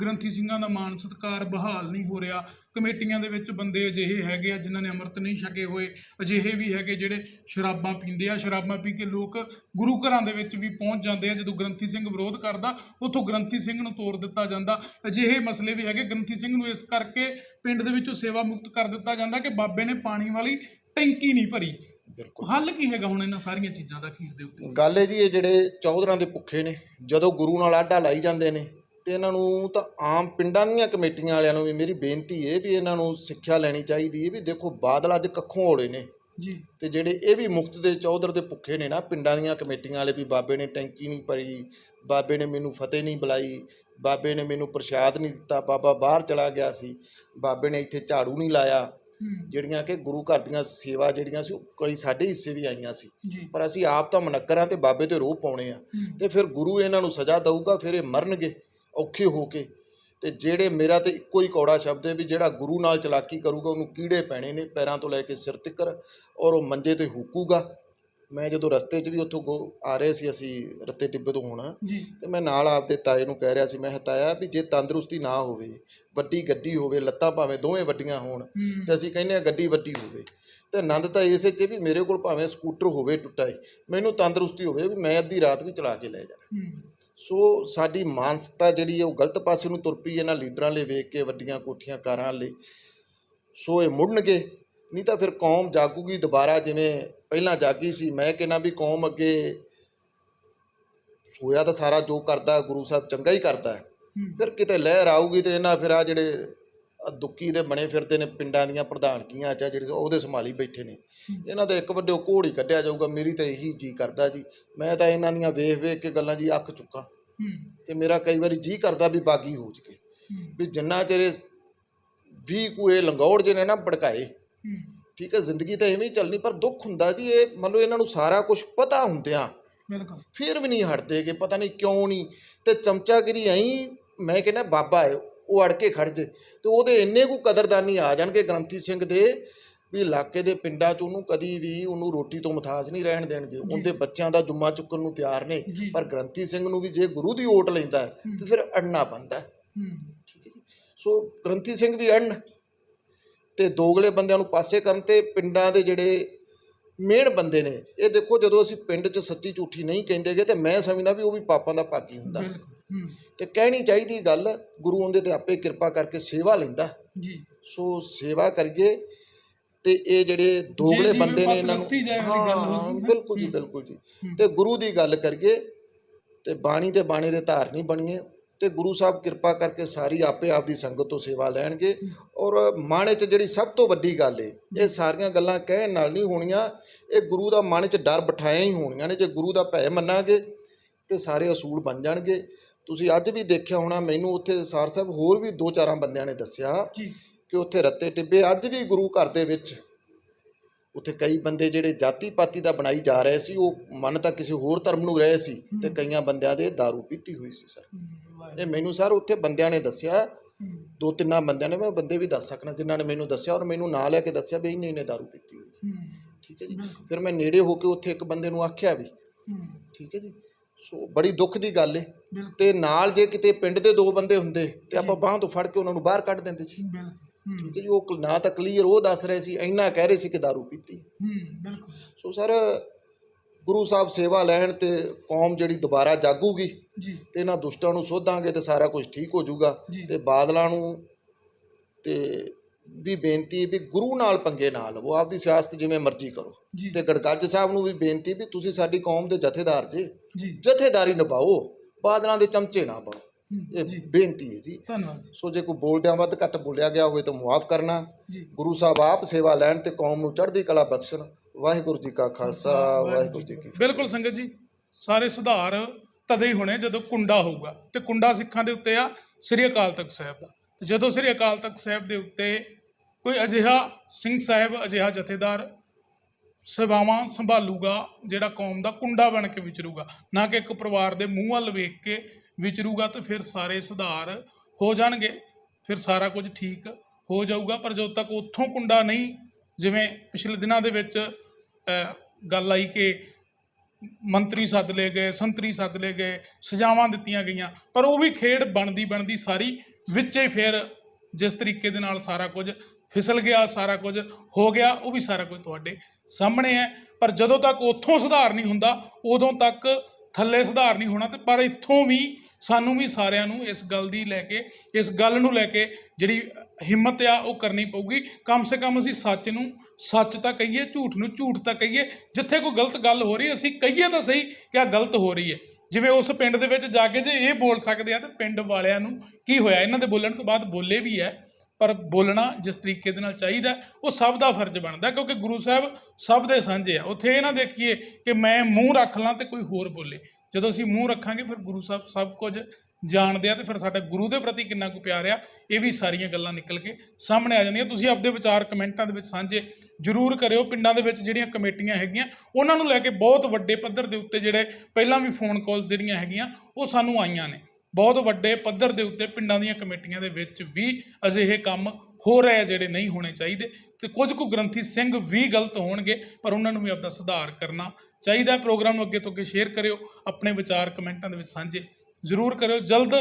ਗ੍ਰੰਥੀ ਸਿੰਘਾਂ ਦਾ ਮਾਣ ਸਤਕਾਰ ਬਹਾਲ ਨਹੀਂ ਹੋ ਰਿਹਾ। ਕਮੇਟੀਆਂ ਦੇ ਵਿੱਚ ਬੰਦੇ ਅਜਿਹੇ ਹੈਗੇ ਆ ਜਿਨ੍ਹਾਂ ਨੇ ਅੰਮ੍ਰਿਤ ਨਹੀਂ ਛਕੇ ਹੋਏ। ਅਜਿਹੇ ਵੀ ਹੈਗੇ ਜਿਹੜੇ ਸ਼ਰਾਬਾਂ ਪੀਂਦੇ ਆ। ਸ਼ਰਾਬਾਂ ਪੀ ਕੇ ਲੋਕ ਗੁਰੂ ਘਰਾਂ ਦੇ ਵਿੱਚ ਵੀ ਪਹੁੰਚ ਜਾਂਦੇ ਆ। ਜਦੋਂ ਗ੍ਰੰਥੀ ਸਿੰਘ ਵਿਰੋਧ ਕਰਦਾ, ਉੱਥੋਂ ਗ੍ਰੰਥੀ ਸਿੰਘ ਨੂੰ ਤੋੜ ਦਿੱਤਾ ਜਾਂਦਾ। ਅਜਿਹੇ ਮਸਲੇ ਵੀ ਹੈਗੇ। ਗ੍ਰੰਥੀ ਸਿੰਘ ਨੂੰ ਇਸ ਕਰਕੇ ਪਿੰਡ ਦੇ ਵਿੱਚੋਂ ਸੇਵਾ ਮੁਕਤ ਕਰ ਦਿੱਤਾ ਜਾਂਦਾ ਕਿ ਬਾਬੇ ਨੇ ਪਾਣੀ ਵਾਲੀ ਟੈਂਕੀ ਨਹੀਂ ਭਰੀ। ਬਿਲਕੁਲ। ਹੱਲ ਕੀ ਹੈਗਾ ਹੁਣ ਇਹਨਾਂ ਸਾਰੀਆਂ ਚੀਜ਼ਾਂ ਦਾ ਅਖੀਰ ਦੇ ਉੱਤੇ? ਗੱਲ ਹੈ ਜੀ ਇਹ ਜਿਹੜੇ ਚੌਧਰਾਂ ਦੇ ਭੁੱਖੇ ਨੇ ਜਦੋਂ ਗੁਰੂ ਨਾਲ ਆਡਾ ਲਾਈ ਜਾਂਦੇ ਨੇ ਤੇ ਇਹਨਾਂ ਨੂੰ ਤਾਂ ਆਮ ਪਿੰਡਾਂ ਦੀਆਂ ਕਮੇਟੀਆਂ ਵਾਲਿਆਂ ਨੂੰ ਵੀ ਮੇਰੀ ਬੇਨਤੀ ਹੈ ਵੀ ਇਹਨਾਂ ਨੂੰ ਸਿੱਖਿਆ ਲੈਣੀ ਚਾਹੀਦੀ ਹੈ ਵੀ ਦੇਖੋ ਬਾਦਲ ਅੱਜ ਕੱਖੋਂ ਹੋਲੇ ਨੇ। ਜੀ। ਤੇ ਜਿਹੜੇ ਇਹ ਵੀ ਮੁਕਤ ਦੇ ਚੌਧਰ ਦੇ ਭੁੱਖੇ ਨੇ ਨਾ ਪਿੰਡਾਂ ਦੀਆਂ ਕਮੇਟੀਆਂ ਵਾਲੇ ਵੀ ਬਾਬੇ ਨੇ ਟੈਂਕੀ ਨਹੀਂ ਭਰੀ ਬਾਬੇ ਨੇ ਮੈਨੂੰ ਫਤਿਹ ਨਹੀਂ ਬੁਲਾਈ ਬਾਬੇ ਨੇ ਮੈਨੂੰ ਪ੍ਰਸ਼ਾਦ ਨਹੀਂ ਦਿੱਤਾ ਬਾਬਾ ਬਾਹਰ ਚਲਾ ਗਿਆ ਸੀ ਬਾਬੇ ਨੇ ਇੱਥੇ ਝਾੜੂ ਨਹੀਂ ਲਾਇਆ ਜਿਹੜੀਆਂ ਕਿ ਗੁਰੂ ਘਰ ਦੀਆਂ ਸੇਵਾ ਜਿਹੜੀਆਂ ਸੀ ਉਹ ਕਈ ਸਾਡੇ ਹਿੱਸੇ ਵੀ ਆਈਆਂ ਸੀ। ਜੀ। ਪਰ ਅਸੀਂ ਆਪ ਤਾਂ ਮਨੱਕਰਾਂ ਤੇ ਬਾਬੇ ਤੇ ਰੋਹ ਪਾਉਣੇ ਆ। ਤੇ ਫਿਰ ਗੁਰੂ ਇਹਨਾਂ ਨੂੰ ਸਜ਼ਾ ਦਊਗਾ ਫਿਰ ਇਹ ਮਰਨਗੇ ਔਖੇ ਹੋ ਕੇ। ਤੇ ਜਿਹੜੇ ਮੇਰਾ ਤੇ ਇੱਕੋ ਹੀ ਕੌੜਾ ਸ਼ਬਦ ਹੈ ਵੀ ਜਿਹੜਾ ਗੁਰੂ ਨਾਲ ਚਲਾਕੀ ਕਰੂਗਾ ਉਹਨੂੰ ਕੀੜੇ ਪੈਣੇ ਨੇ ਪੈਰਾਂ ਤੋਂ ਲੈ ਕੇ ਸਿਰ ਤੱਕਰ ਔਰ ਉਹ ਮੰਜੇ ਤੇ ਹੁਕੂਗਾ। ਮੈਂ ਜਦੋਂ ਰਸਤੇ 'ਚ ਵੀ ਉੱਥੋਂ ਗੋ- ਆ ਰਹੇ ਸੀ ਅਸੀਂ ਰੱਤੇ ਟਿੱਬੇ ਤੋਂ ਹੁਣ ਜੀ। ਤੇ ਮੈਂ ਨਾਲ ਆਪਦੇ ਤਾਏ ਨੂੰ ਕਹਿ ਰਿਹਾ ਸੀ ਮੈਂ ਕਿਹਾ ਤਾਇਆ ਵੀ ਜੇ ਤੰਦਰੁਸਤੀ ਨਾ ਹੋਵੇ ਵੱਡੀ ਗੱਡੀ ਹੋਵੇ ਲੱਤਾਂ ਭਾਵੇਂ ਦੋਵੇਂ ਵੱਡੀਆਂ ਹੋਣ ਹੂੰ। ਤੇ ਅਸੀਂ ਕਹਿੰਦੇ ਆ ਗੱਡੀ ਵੱਡੀ ਹੋਵੇ। ਤੇ ਆਨੰਦ ਤਾਂ ਇਸੇ 'ਚ ਵੀ ਮੇਰੇ ਕੋਲ ਭਾਵੇਂ ਸਕੂਟਰ ਹੋਵੇ ਟੁੱਟਾ ਹੀ ਮੈਨੂੰ ਤੰਦਰੁਸਤੀ ਹੋਵੇ ਵੀ ਮੈਂ ਅੱਧੀ ਰਾਤ ਵੀ ਚਲਾ ਕੇ ਲੈ ਜਾਣਾ। ਹੂੰ। ਸੋ ਸਾਡੀ ਮਾਨਸਿਕਤਾ ਜਿਹੜੀ ਹੈ ਉਹ ਗਲਤ ਪਾਸੇ ਨੂੰ ਤੁਰ ਪਈ ਇਹਨਾਂ ਲੀਡਰਾਂ ਲਈ ਵੇਖ ਕੇ ਵੱਡੀਆਂ ਕੋਠੀਆਂ ਕਾਰਾਂ ਲਈ। ਸੋ ਇਹ ਮੁੜਨਗੇ। ਨਹੀਂ ਤਾਂ ਫਿਰ ਕੌਮ ਜਾਗੂਗੀ ਦੁਬਾਰਾ ਜਿਵੇਂ ਪਹਿਲਾਂ ਜਾਗੀ ਸੀ। ਮੈਂ ਕਹਿੰਦਾ ਵੀ ਕੌਮ ਅੱਗੇ ਸੋਇਆ ਤਾਂ ਸਾਰਾ ਜੋ ਕਰਦਾ ਗੁਰੂ ਸਾਹਿਬ ਚੰਗਾ ਹੀ ਕਰਦਾ ਫਿਰ ਕਿਤੇ ਲਹਿਰ ਆਊਗੀ ਤੇ ਇਹਨਾਂ ਫਿਰ ਆ ਜਿਹੜੇ ਦੁੱਕੀ ਦੇ ਬਣੇ ਫਿਰਦੇ ਨੇ ਪਿੰਡਾਂ ਦੀਆਂ ਪ੍ਰਧਾਨਕੀਆਂ ਚ ਜਿਹੜੇ ਉਹਦੇ ਸੰਭਾਲੀ ਬੈਠੇ ਨੇ। ਇਹਨਾਂ ਦਾ ਇੱਕ ਵੱਡੇ ਘੋੜ ਹੀ ਕੱਢਿਆ ਜਾਊਗਾ ਮੇਰੀ ਤਾਂ ਇਹੀ ਜੀ ਕਰਦਾ ਜੀ। ਮੈਂ ਤਾਂ ਇਹਨਾਂ ਦੀਆਂ ਵੇਖ ਵੇਖ ਕੇ ਗੱਲਾਂ ਜੀ ਅੱਕ ਚੁੱਕਾ। ਤੇ ਮੇਰਾ ਕਈ ਵਾਰੀ ਜੀ ਕਰਦਾ ਵੀ ਬਾਗੀ ਹੋ ਜਗੇ ਵੀ ਜਿੰਨਾ ਚਿਰ ਇਹ ਵੀ ਕੋਏ ਲੰਗੌੜ ਜੇ ਨੇ ਭੜਕਾਏ। ਠੀਕ ਹੈ ਜ਼ਿੰਦਗੀ ਤਾਂ ਐਵੇਂ ਹੀ ਚੱਲਣੀ ਪਰ ਦੁੱਖ ਹੁੰਦਾ ਜੀ ਇਹ ਮੰਨ ਲਓ ਇਹਨਾਂ ਨੂੰ ਸਾਰਾ ਕੁਝ ਪਤਾ ਹੁੰਦਿਆਂ। ਬਿਲਕੁਲ। ਫਿਰ ਵੀ ਨਹੀਂ ਹਟਦੇ ਕਿ ਪਤਾ ਨਹੀਂ ਕਿਉਂ ਨਹੀਂ। ਤੇ ਚਮਚਾਗਿਰੀ ਐਂ ਮੈਂ ਕਹਿੰਦਾ ਬਾਬਾ ਹੈ ਉਹ ਅੜ ਕੇ ਖੜ ਜੇ। ਤੇ ਉਹਦੇ ਇੰਨੇ ਕੁ ਕਦਰਦਾਨੀ ਆ ਜਾਣਗੇ ਗ੍ਰੰਥੀ ਸਿੰਘ ਦੇ ਵੀ ਇਲਾਕੇ ਦੇ ਪਿੰਡਾਂ 'ਚ ਉਹਨੂੰ ਕਦੀ ਵੀ ਉਹਨੂੰ ਰੋਟੀ ਤੋਂ ਮੁਤਾਜ ਨਹੀਂ ਰਹਿਣ ਦੇਣਗੇ। ਉਹਦੇ ਬੱਚਿਆਂ ਦਾ ਜੁੰਮਾ ਚੁੱਕਣ ਨੂੰ ਤਿਆਰ ਨੇ। ਪਰ ਗ੍ਰੰਥੀ ਸਿੰਘ ਨੂੰ ਵੀ ਜੇ ਗੁਰੂ ਦੀ ਓਟ ਲੈਂਦਾ ਤੇ ਫਿਰ ਅੜਨਾ ਪੈਂਦਾ ਠੀਕ ਹੈ ਜੀ। ਸੋ ਗ੍ਰੰਥੀ ਸਿੰਘ ਵੀ ਅੜਨ। ਤੇ ਦੋਗਲੇ ਬੰਦਿਆਂ ਨੂੰ ਪਾਸੇ ਕਰਨ ਤੇ ਪਿੰਡਾਂ ਦੇ ਜਿਹੜੇ ਮੇਨ ਬੰਦੇ ਨੇ ਇਹ ਦੇਖੋ ਜਦੋਂ ਅਸੀਂ ਪਿੰਡ 'ਚ ਸੱਚੀ ਝੂਠੀ ਨਹੀਂ ਕਹਿੰਦੇਗੇ ਤੇ ਮੈਂ ਸਮਝਦਾ ਵੀ ਉਹ ਵੀ ਪਾਪਾਂ ਦਾ ਭਾਗੀ ਹੁੰਦਾ। ਤੇ ਕਹਿਣੀ ਚਾਹੀਦੀ ਗੱਲ ਗੁਰੂ ਉਹਦੇ ਤੇ ਆਪੇ ਕਿਰਪਾ ਕਰਕੇ ਸੇਵਾ ਲੈਂਦਾ। ਜੀ। ਸੋ ਸੇਵਾ ਕਰੀਏ ਤੇ ਇਹ ਜਿਹੜੇ ਦੋਗਲੇ ਬੰਦੇ ਨੇ ਇਹਨਾਂ ਨੂੰ ਹੋ। ਬਿਲਕੁਲ ਜੀ ਬਿਲਕੁਲ ਜੀ। ਤੇ ਗੁਰੂ ਦੀ ਗੱਲ ਕਰੀਏ ਤੇ ਬਾਣੀ ਤੇ ਬਾਣੀ ਦੇ ਧਾਰ ਨਹੀਂ ਬਣੀਏ। ਤੇ ਗੁਰੂ ਸਾਹਿਬ ਕਿਰਪਾ ਕਰਕੇ ਸਾਰੀ ਆਪੇ ਆਪ ਦੀ ਸੰਗਤ ਤੋਂ ਸੇਵਾ ਲੈਣਗੇ। ਔਰ ਮਨ 'ਚ ਜਿਹੜੀ ਸਭ ਤੋਂ ਵੱਡੀ ਗੱਲ ਏ ਇਹ ਸਾਰੀਆਂ ਗੱਲਾਂ ਕਹਿਣ ਨਾਲ ਨਹੀਂ ਹੋਣੀਆਂ। ਇਹ ਗੁਰੂ ਦਾ ਮਨ 'ਚ ਡਰ ਬਿਠਾਇਆ ਹੀ ਹੋਣੀਆਂ ਨੇ। ਜੇ ਗੁਰੂ ਦਾ ਭੈ ਮੰਨਾਂਗੇ ਤੇ ਸਾਰੇ ਅਸੂਲ ਬਣ ਜਾਣਗੇ। ਤੁਸੀਂ ਅੱਜ ਵੀ ਦੇਖਿਆ ਹੋਣਾ ਮੈਨੂੰ ਉੱਥੇ ਸਾਰ ਸਾਹਿਬ ਹੋਰ ਵੀ ਦੋ ਚਾਰਾਂ ਬੰਦਿਆਂ ਨੇ ਦੱਸਿਆ ਕਿ ਉੱਥੇ ਰੱਤੇ ਟਿੱਬੇ ਅੱਜ ਵੀ ਗੁਰੂ ਘਰ ਦੇ ਵਿੱਚ ਉੱਥੇ ਕਈ ਬੰਦੇ ਜਿਹੜੇ ਜਾਤੀ ਪਾਤੀ ਦਾ ਬਣਾਈ ਜਾ ਰਹੇ ਸੀ ਉਹ ਮਨ ਤਾਂ ਕਿਸੇ ਹੋਰ ਧਰਮ ਨੂੰ ਰਹੇ ਸੀ ਤੇ ਕਈਆਂ ਬੰਦਿਆਂ ਦੇ दारू ਪੀਤੀ ਹੋਈ ਸੀ ਸਰ। ਇਹ ਮੈਨੂੰ ਸਰ ਉੱਥੇ ਬੰਦਿਆਂ ਨੇ ਦੱਸਿਆ ਦੋ ਤਿੰਨਾਂ ਬੰਦਿਆਂ ਨੇ ਮੈਂ ਬੰਦੇ ਵੀ ਦੱਸ ਸਕਣਾ ਜਿਨ੍ਹਾਂ ਨੇ ਮੈਨੂੰ ਦੱਸਿਆ ਔਰ ਮੈਨੂੰ ਨਾਲ ਲੈ ਕੇ ਦੱਸਿਆ ਵੀ ਇਹਨੇ ਇਹਨੇ ਦਾਰੂ ਪੀਤੀ ਹੋਈ ਠੀਕ ਹੈ ਜੀ। ਫਿਰ ਮੈਂ ਨੇੜੇ ਹੋ ਕੇ ਉੱਥੇ ਇੱਕ ਬੰਦੇ ਨੂੰ ਆਖਿਆ ਵੀ। ਠੀਕ ਹੈ ਜੀ। ਸੋ ਬੜੀ ਦੁੱਖ ਦੀ ਗੱਲ ਏ। ਤੇ ਨਾਲ ਜੇ ਕਿਤੇ ਪਿੰਡ ਦੇ ਦੋ ਬੰਦੇ ਹੁੰਦੇ ਤੇ ਆਪਾਂ ਬਾਹਾਂ ਤੋਂ ਫੜ ਕੇ ਉਹਨਾਂ ਨੂੰ ਬਾਹਰ ਕੱਢ ਦਿੰਦੇ ਸੀ। ਠੀਕ ਹੈ ਜੀ। ਉਹ ਨਾ ਤਾਂ ਕਲੀਅਰ ਉਹ ਦੱਸ ਰਹੇ ਸੀ ਇੰਨਾ ਕਹਿ ਰਹੇ ਸੀ ਕਿ दारू ਪੀਤੀ। ਸੋ ਸਰ ਗੁਰੂ ਸਾਹਿਬ ਸੇਵਾ ਲੈਣ ਤੇ ਕੌਮ ਜਿਹੜੀ ਦੁਬਾਰਾ ਜਾਗੂਗੀ ਜੀ। ਤੇ ਇਹਨਾਂ ਦੁਸ਼ਟਾਂ ਨੂੰ ਸੋਧਾਂਗੇ ਤੇ ਸਾਰਾ ਕੁਝ ਠੀਕ ਹੋ ਜਾਊਗਾ। ਤੇ ਬਾਦਲਾਂ ਨੂੰ ਤੇ ਵੀ ਬੇਨਤੀ ਵੀ ਗੁਰੂ ਨਾਲ ਪੰਗੇ ਨਾ ਲਵੋ ਆਪਦੀ ਸਿਆਸਤ ਜਿਵੇਂ ਮਰਜ਼ੀ ਕਰੋ। ਤੇ ਗੜਗੱਜ ਸਾਹਿਬ ਨੂੰ ਵੀ ਬੇਨਤੀ ਵੀ ਤੁਸੀਂ ਸਾਡੀ ਕੌਮ ਦੇ ਜਥੇਦਾਰ ਜੇ। ਜਥੇਦਾਰੀ ਨਿਭਾਓ ਬਾਦਲਾਂ ਦੇ ਚਮਚੇ ਨਾ ਬਣੋ। ਇਹ ਬੇਨਤੀ ਹੈ ਜੀ। ਧੰਨਵਾਦ। ਸੋ ਜੇ ਕੋਈ ਬੋਲਦਿਆਂ ਵੱਧ ਘੱਟ ਬੋਲਿਆ ਗਿਆ ਹੋਵੇ ਤਾਂ ਮੁਆਫ ਕਰਨਾ। ਜੀ। ਗੁਰੂ ਸਾਹਿਬ ਆਪ ਸੇਵਾ ਲੈਣ ਤੇ ਕੌਮ ਨੂੰ ਚੜ੍ਹਦੀ ਕਲਾ ਬਖਸ਼ਣ। ਵਾਹਿਗੁਰੂ ਜੀ ਕਾ ਖਾਲਸਾ ਵਾਹਿਗੁਰੂ ਜੀ ਕੀ ਫਤਿਹ। ਬਿਲਕੁਲ ਸੰਗਤ ਜੀ ਸਾਰੇ ਸੁਧਾਰ ਤਦੇ ਹੀ ਹੋਣੇ ਜਦੋਂ ਕੁੰਡਾ ਹੋਊਗਾ। ਤੇ ਕੁੰਡਾ ਸਿੱਖਾਂ ਦੇ ਉੱਤੇ ਆ ਸ੍ਰੀ ਅਕਾਲ ਤਖਤ ਸਾਹਿਬ ਦਾ। ਤੇ ਜਦੋਂ ਸ੍ਰੀ ਅਕਾਲ ਤਖਤ ਸਾਹਿਬ ਦੇ ਉੱਤੇ ਕੋਈ ਅਜਿਹਾ ਸਿੰਘ ਸਾਹਿਬ ਅਜਿਹਾ ਜਥੇਦਾਰ ਸੇਵਾਵਾਂ ਸੰਭਾਲੂਗਾ ਜਿਹੜਾ ਕੌਮ ਦਾ ਕੁੰਡਾ ਬਣ ਕੇ ਵਿਚਰੂਗਾ ਨਾ ਕਿ ਇੱਕ ਪਰਿਵਾਰ ਦੇ ਮੂੰਹ ਵੱਲ ਵੇਖ ਕੇ ਵਿਚਰੂਗਾ ਤਾਂ ਫਿਰ ਸਾਰੇ ਸੁਧਾਰ ਹੋ ਜਾਣਗੇ, ਫਿਰ ਸਾਰਾ ਕੁਝ ਠੀਕ ਹੋ ਜਾਊਗਾ। ਪਰ ਜਦੋਂ ਤੱਕ ਉੱਥੋਂ ਕੁੰਡਾ ਨਹੀਂ, ਜਿਵੇਂ ਪਿਛਲੇ ਦਿਨਾਂ ਦੇ ਵਿੱਚ ਗੱਲ ਆਈ ਕਿ ਮੰਤਰੀ ਸੱਦ ਲਏ ਗਏ, ਸੰਤਰੀ ਸੱਦ ਲਏ ਗਏ, ਸਜ਼ਾਵਾਂ ਦਿੱਤੀਆਂ ਗਈਆਂ, ਪਰ ਉਹ ਵੀ ਖੇਡ ਬਣਦੀ ਬਣਦੀ ਸਾਰੀ ਵਿੱਚੇ ਫਿਰ ਜਿਸ ਤਰੀਕੇ ਦੇ ਨਾਲ ਸਾਰਾ ਕੁਝ ਫਿਸਲ ਗਿਆ, ਸਾਰਾ ਕੁਝ ਹੋ ਗਿਆ, ਉਹ ਵੀ ਸਾਰਾ ਕੁਝ ਤੁਹਾਡੇ ਸਾਹਮਣੇ ਹੈ। ਪਰ ਜਦੋਂ ਤੱਕ ਉੱਥੋਂ ਸੁਧਾਰ ਨਹੀਂ ਹੁੰਦਾ, ਉਦੋਂ ਤੱਕ ਥੱਲੇ ਸੁਧਾਰ ਨਹੀਂ ਹੋਣਾ ਤੇ ਪਰ ਇੱਥੋਂ ਵੀ ਸਾਨੂੰ ਵੀ ਸਾਰਿਆਂ ਨੂੰ ਇਸ ਗੱਲ ਦੀ ਲੈ ਕੇ, ਇਸ ਗੱਲ ਨੂੰ ਲੈ ਕੇ ਜਿਹੜੀ ਹਿੰਮਤ ਆ ਉਹ ਕਰਨੀ ਪਊਗੀ। ਕਮ ਸੇ ਕਮ ਅਸੀਂ ਸੱਚ ਨੂੰ, ਸੱਚ ਤਾਂ ਕਹੀਏ, ਝੂਠ ਨੂੰ ਝੂਠ ਤਾਂ ਕਹੀਏ। ਜਿੱਥੇ ਕੋਈ ਗਲਤ ਗੱਲ ਹੋ ਰਹੀ ਅਸੀਂ ਕਹੀਏ ਤਾਂ ਸਹੀ ਕਿ ਆ ਗਲਤ ਹੋ ਰਹੀ ਹੈ। ਜਿਵੇਂ ਉਸ ਪਿੰਡ ਦੇ ਵਿੱਚ ਜਾ ਕੇ ਜੇ ਇਹ ਬੋਲ ਸਕਦੇ ਆ ਤਾਂ ਪਿੰਡ ਵਾਲਿਆਂ ਨੂੰ ਕੀ ਹੋਇਆ? ਇਹਨਾਂ ਦੇ ਬੋਲਣ ਤੋਂ ਬਾਅਦ ਬੋਲੇ ਵੀ ਹੈ। ਪਰ ਬੋਲਣਾ ਜਿਸ ਤਰੀਕੇ ਦੇ ਨਾਲ ਚਾਹੀਦਾ ਉਹ ਸਭ ਦਾ ਫਰਜ਼ ਬਣਦਾ ਕਿਉਂਕਿ ਗੁਰੂ ਸਾਹਿਬ ਸਭ ਦੇ ਸਾਂਝੇ ਆ। ਉੱਥੇ ਇਹ ਨਾ ਦੇਖੀਏ ਕਿ ਮੈਂ ਮੂੰਹ ਰੱਖ ਲਾਂ ਤੇ ਕੋਈ ਹੋਰ ਬੋਲੇ। ਜਦੋਂ ਅਸੀਂ ਮੂੰਹ ਰੱਖਾਂਗੇ, ਫਿਰ ਗੁਰੂ ਸਾਹਿਬ ਸਭ ਕੁਝ ਜਾਣਦੇ ਆ ਤੇ ਫਿਰ ਸਾਡਾ ਗੁਰੂ ਦੇ ਪ੍ਰਤੀ ਕਿੰਨਾ ਕੁ ਪਿਆਰ ਆ, ਇਹ ਵੀ ਸਾਰੀਆਂ ਗੱਲਾਂ ਨਿਕਲ ਕੇ ਸਾਹਮਣੇ ਆ ਜਾਂਦੀਆਂ। ਤੁਸੀਂ ਆਪਦੇ ਵਿਚਾਰ ਕਮੈਂਟਾਂ ਦੇ ਵਿੱਚ ਸਾਂਝੇ ਜ਼ਰੂਰ ਕਰਿਓ। ਪਿੰਡਾਂ ਦੇ ਵਿੱਚ ਜਿਹੜੀਆਂ ਕਮੇਟੀਆਂ ਹੈਗੀਆਂ, ਉਹਨਾਂ ਨੂੰ ਲੈ ਕੇ ਬਹੁਤ ਵੱਡੇ ਪੱਧਰ ਦੇ ਉੱਤੇ ਜਿਹੜੇ ਪਹਿਲਾਂ ਵੀ ਫੋਨ ਕਾਲਸ ਜਿਹੜੀਆਂ ਹੈਗੀਆਂ, ਉਹ ਸਾਨੂੰ ਆਈਆਂ ਨੇ। ਬਹੁਤ ਵੱਡੇ ਪੱਧਰ ਦੇ ਉੱਤੇ ਪਿੰਡਾਂ ਦੀਆਂ ਕਮੇਟੀਆਂ ਦੇ ਵਿੱਚ ਵੀ ਅਜਿਹੇ ਕੰਮ ਹੋ ਰਹੇ ਆ ਜਿਹੜੇ ਨਹੀਂ ਹੋਣੇ ਚਾਹੀਦੇ ਤੇ ਕੁਝ ਕੁ ਗ੍ਰੰਥੀ ਸਿੰਘ ਵੀ ਗਲਤ ਹੋਣਗੇ, ਪਰ ਉਹਨਾਂ ਨੂੰ ਵੀ ਆਪਦਾ ਸੁਧਾਰ ਕਰਨਾ ਚਾਹੀਦਾ ਪ੍ਰੋਗਰਾਮ ਨੂੰ ਅੱਗੇ ਤੋਂ ਅੱਗੇ ਸ਼ੇਅਰ ਕਰਿਓ, ਆਪਣੇ ਵਿਚਾਰ ਕਮੈਂਟਾਂ ਦੇ ਵਿੱਚ ਸਾਂਝੇ ਜ਼ਰੂਰ ਕਰਿਓ। ਜਲਦ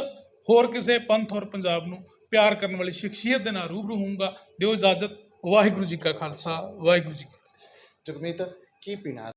ਹੋਰ ਕਿਸੇ ਪੰਥ ਔਰ ਪੰਜਾਬ ਨੂੰ ਪਿਆਰ ਕਰਨ ਵਾਲੀ ਸ਼ਖਸੀਅਤ ਦੇ ਨਾਲ ਰੂਬਰੂ ਹੋਊਂਗਾ। ਦਿਓ ਇਜਾਜ਼ਤ। ਵਾਹਿਗੁਰੂ ਜੀ ਕਾ ਖਾਲਸਾ, ਵਾਹਿਗੁਰੂ ਜੀ ਕੀ ਜਗਮੀਤ, ਕੀ ਪੀਣਾ?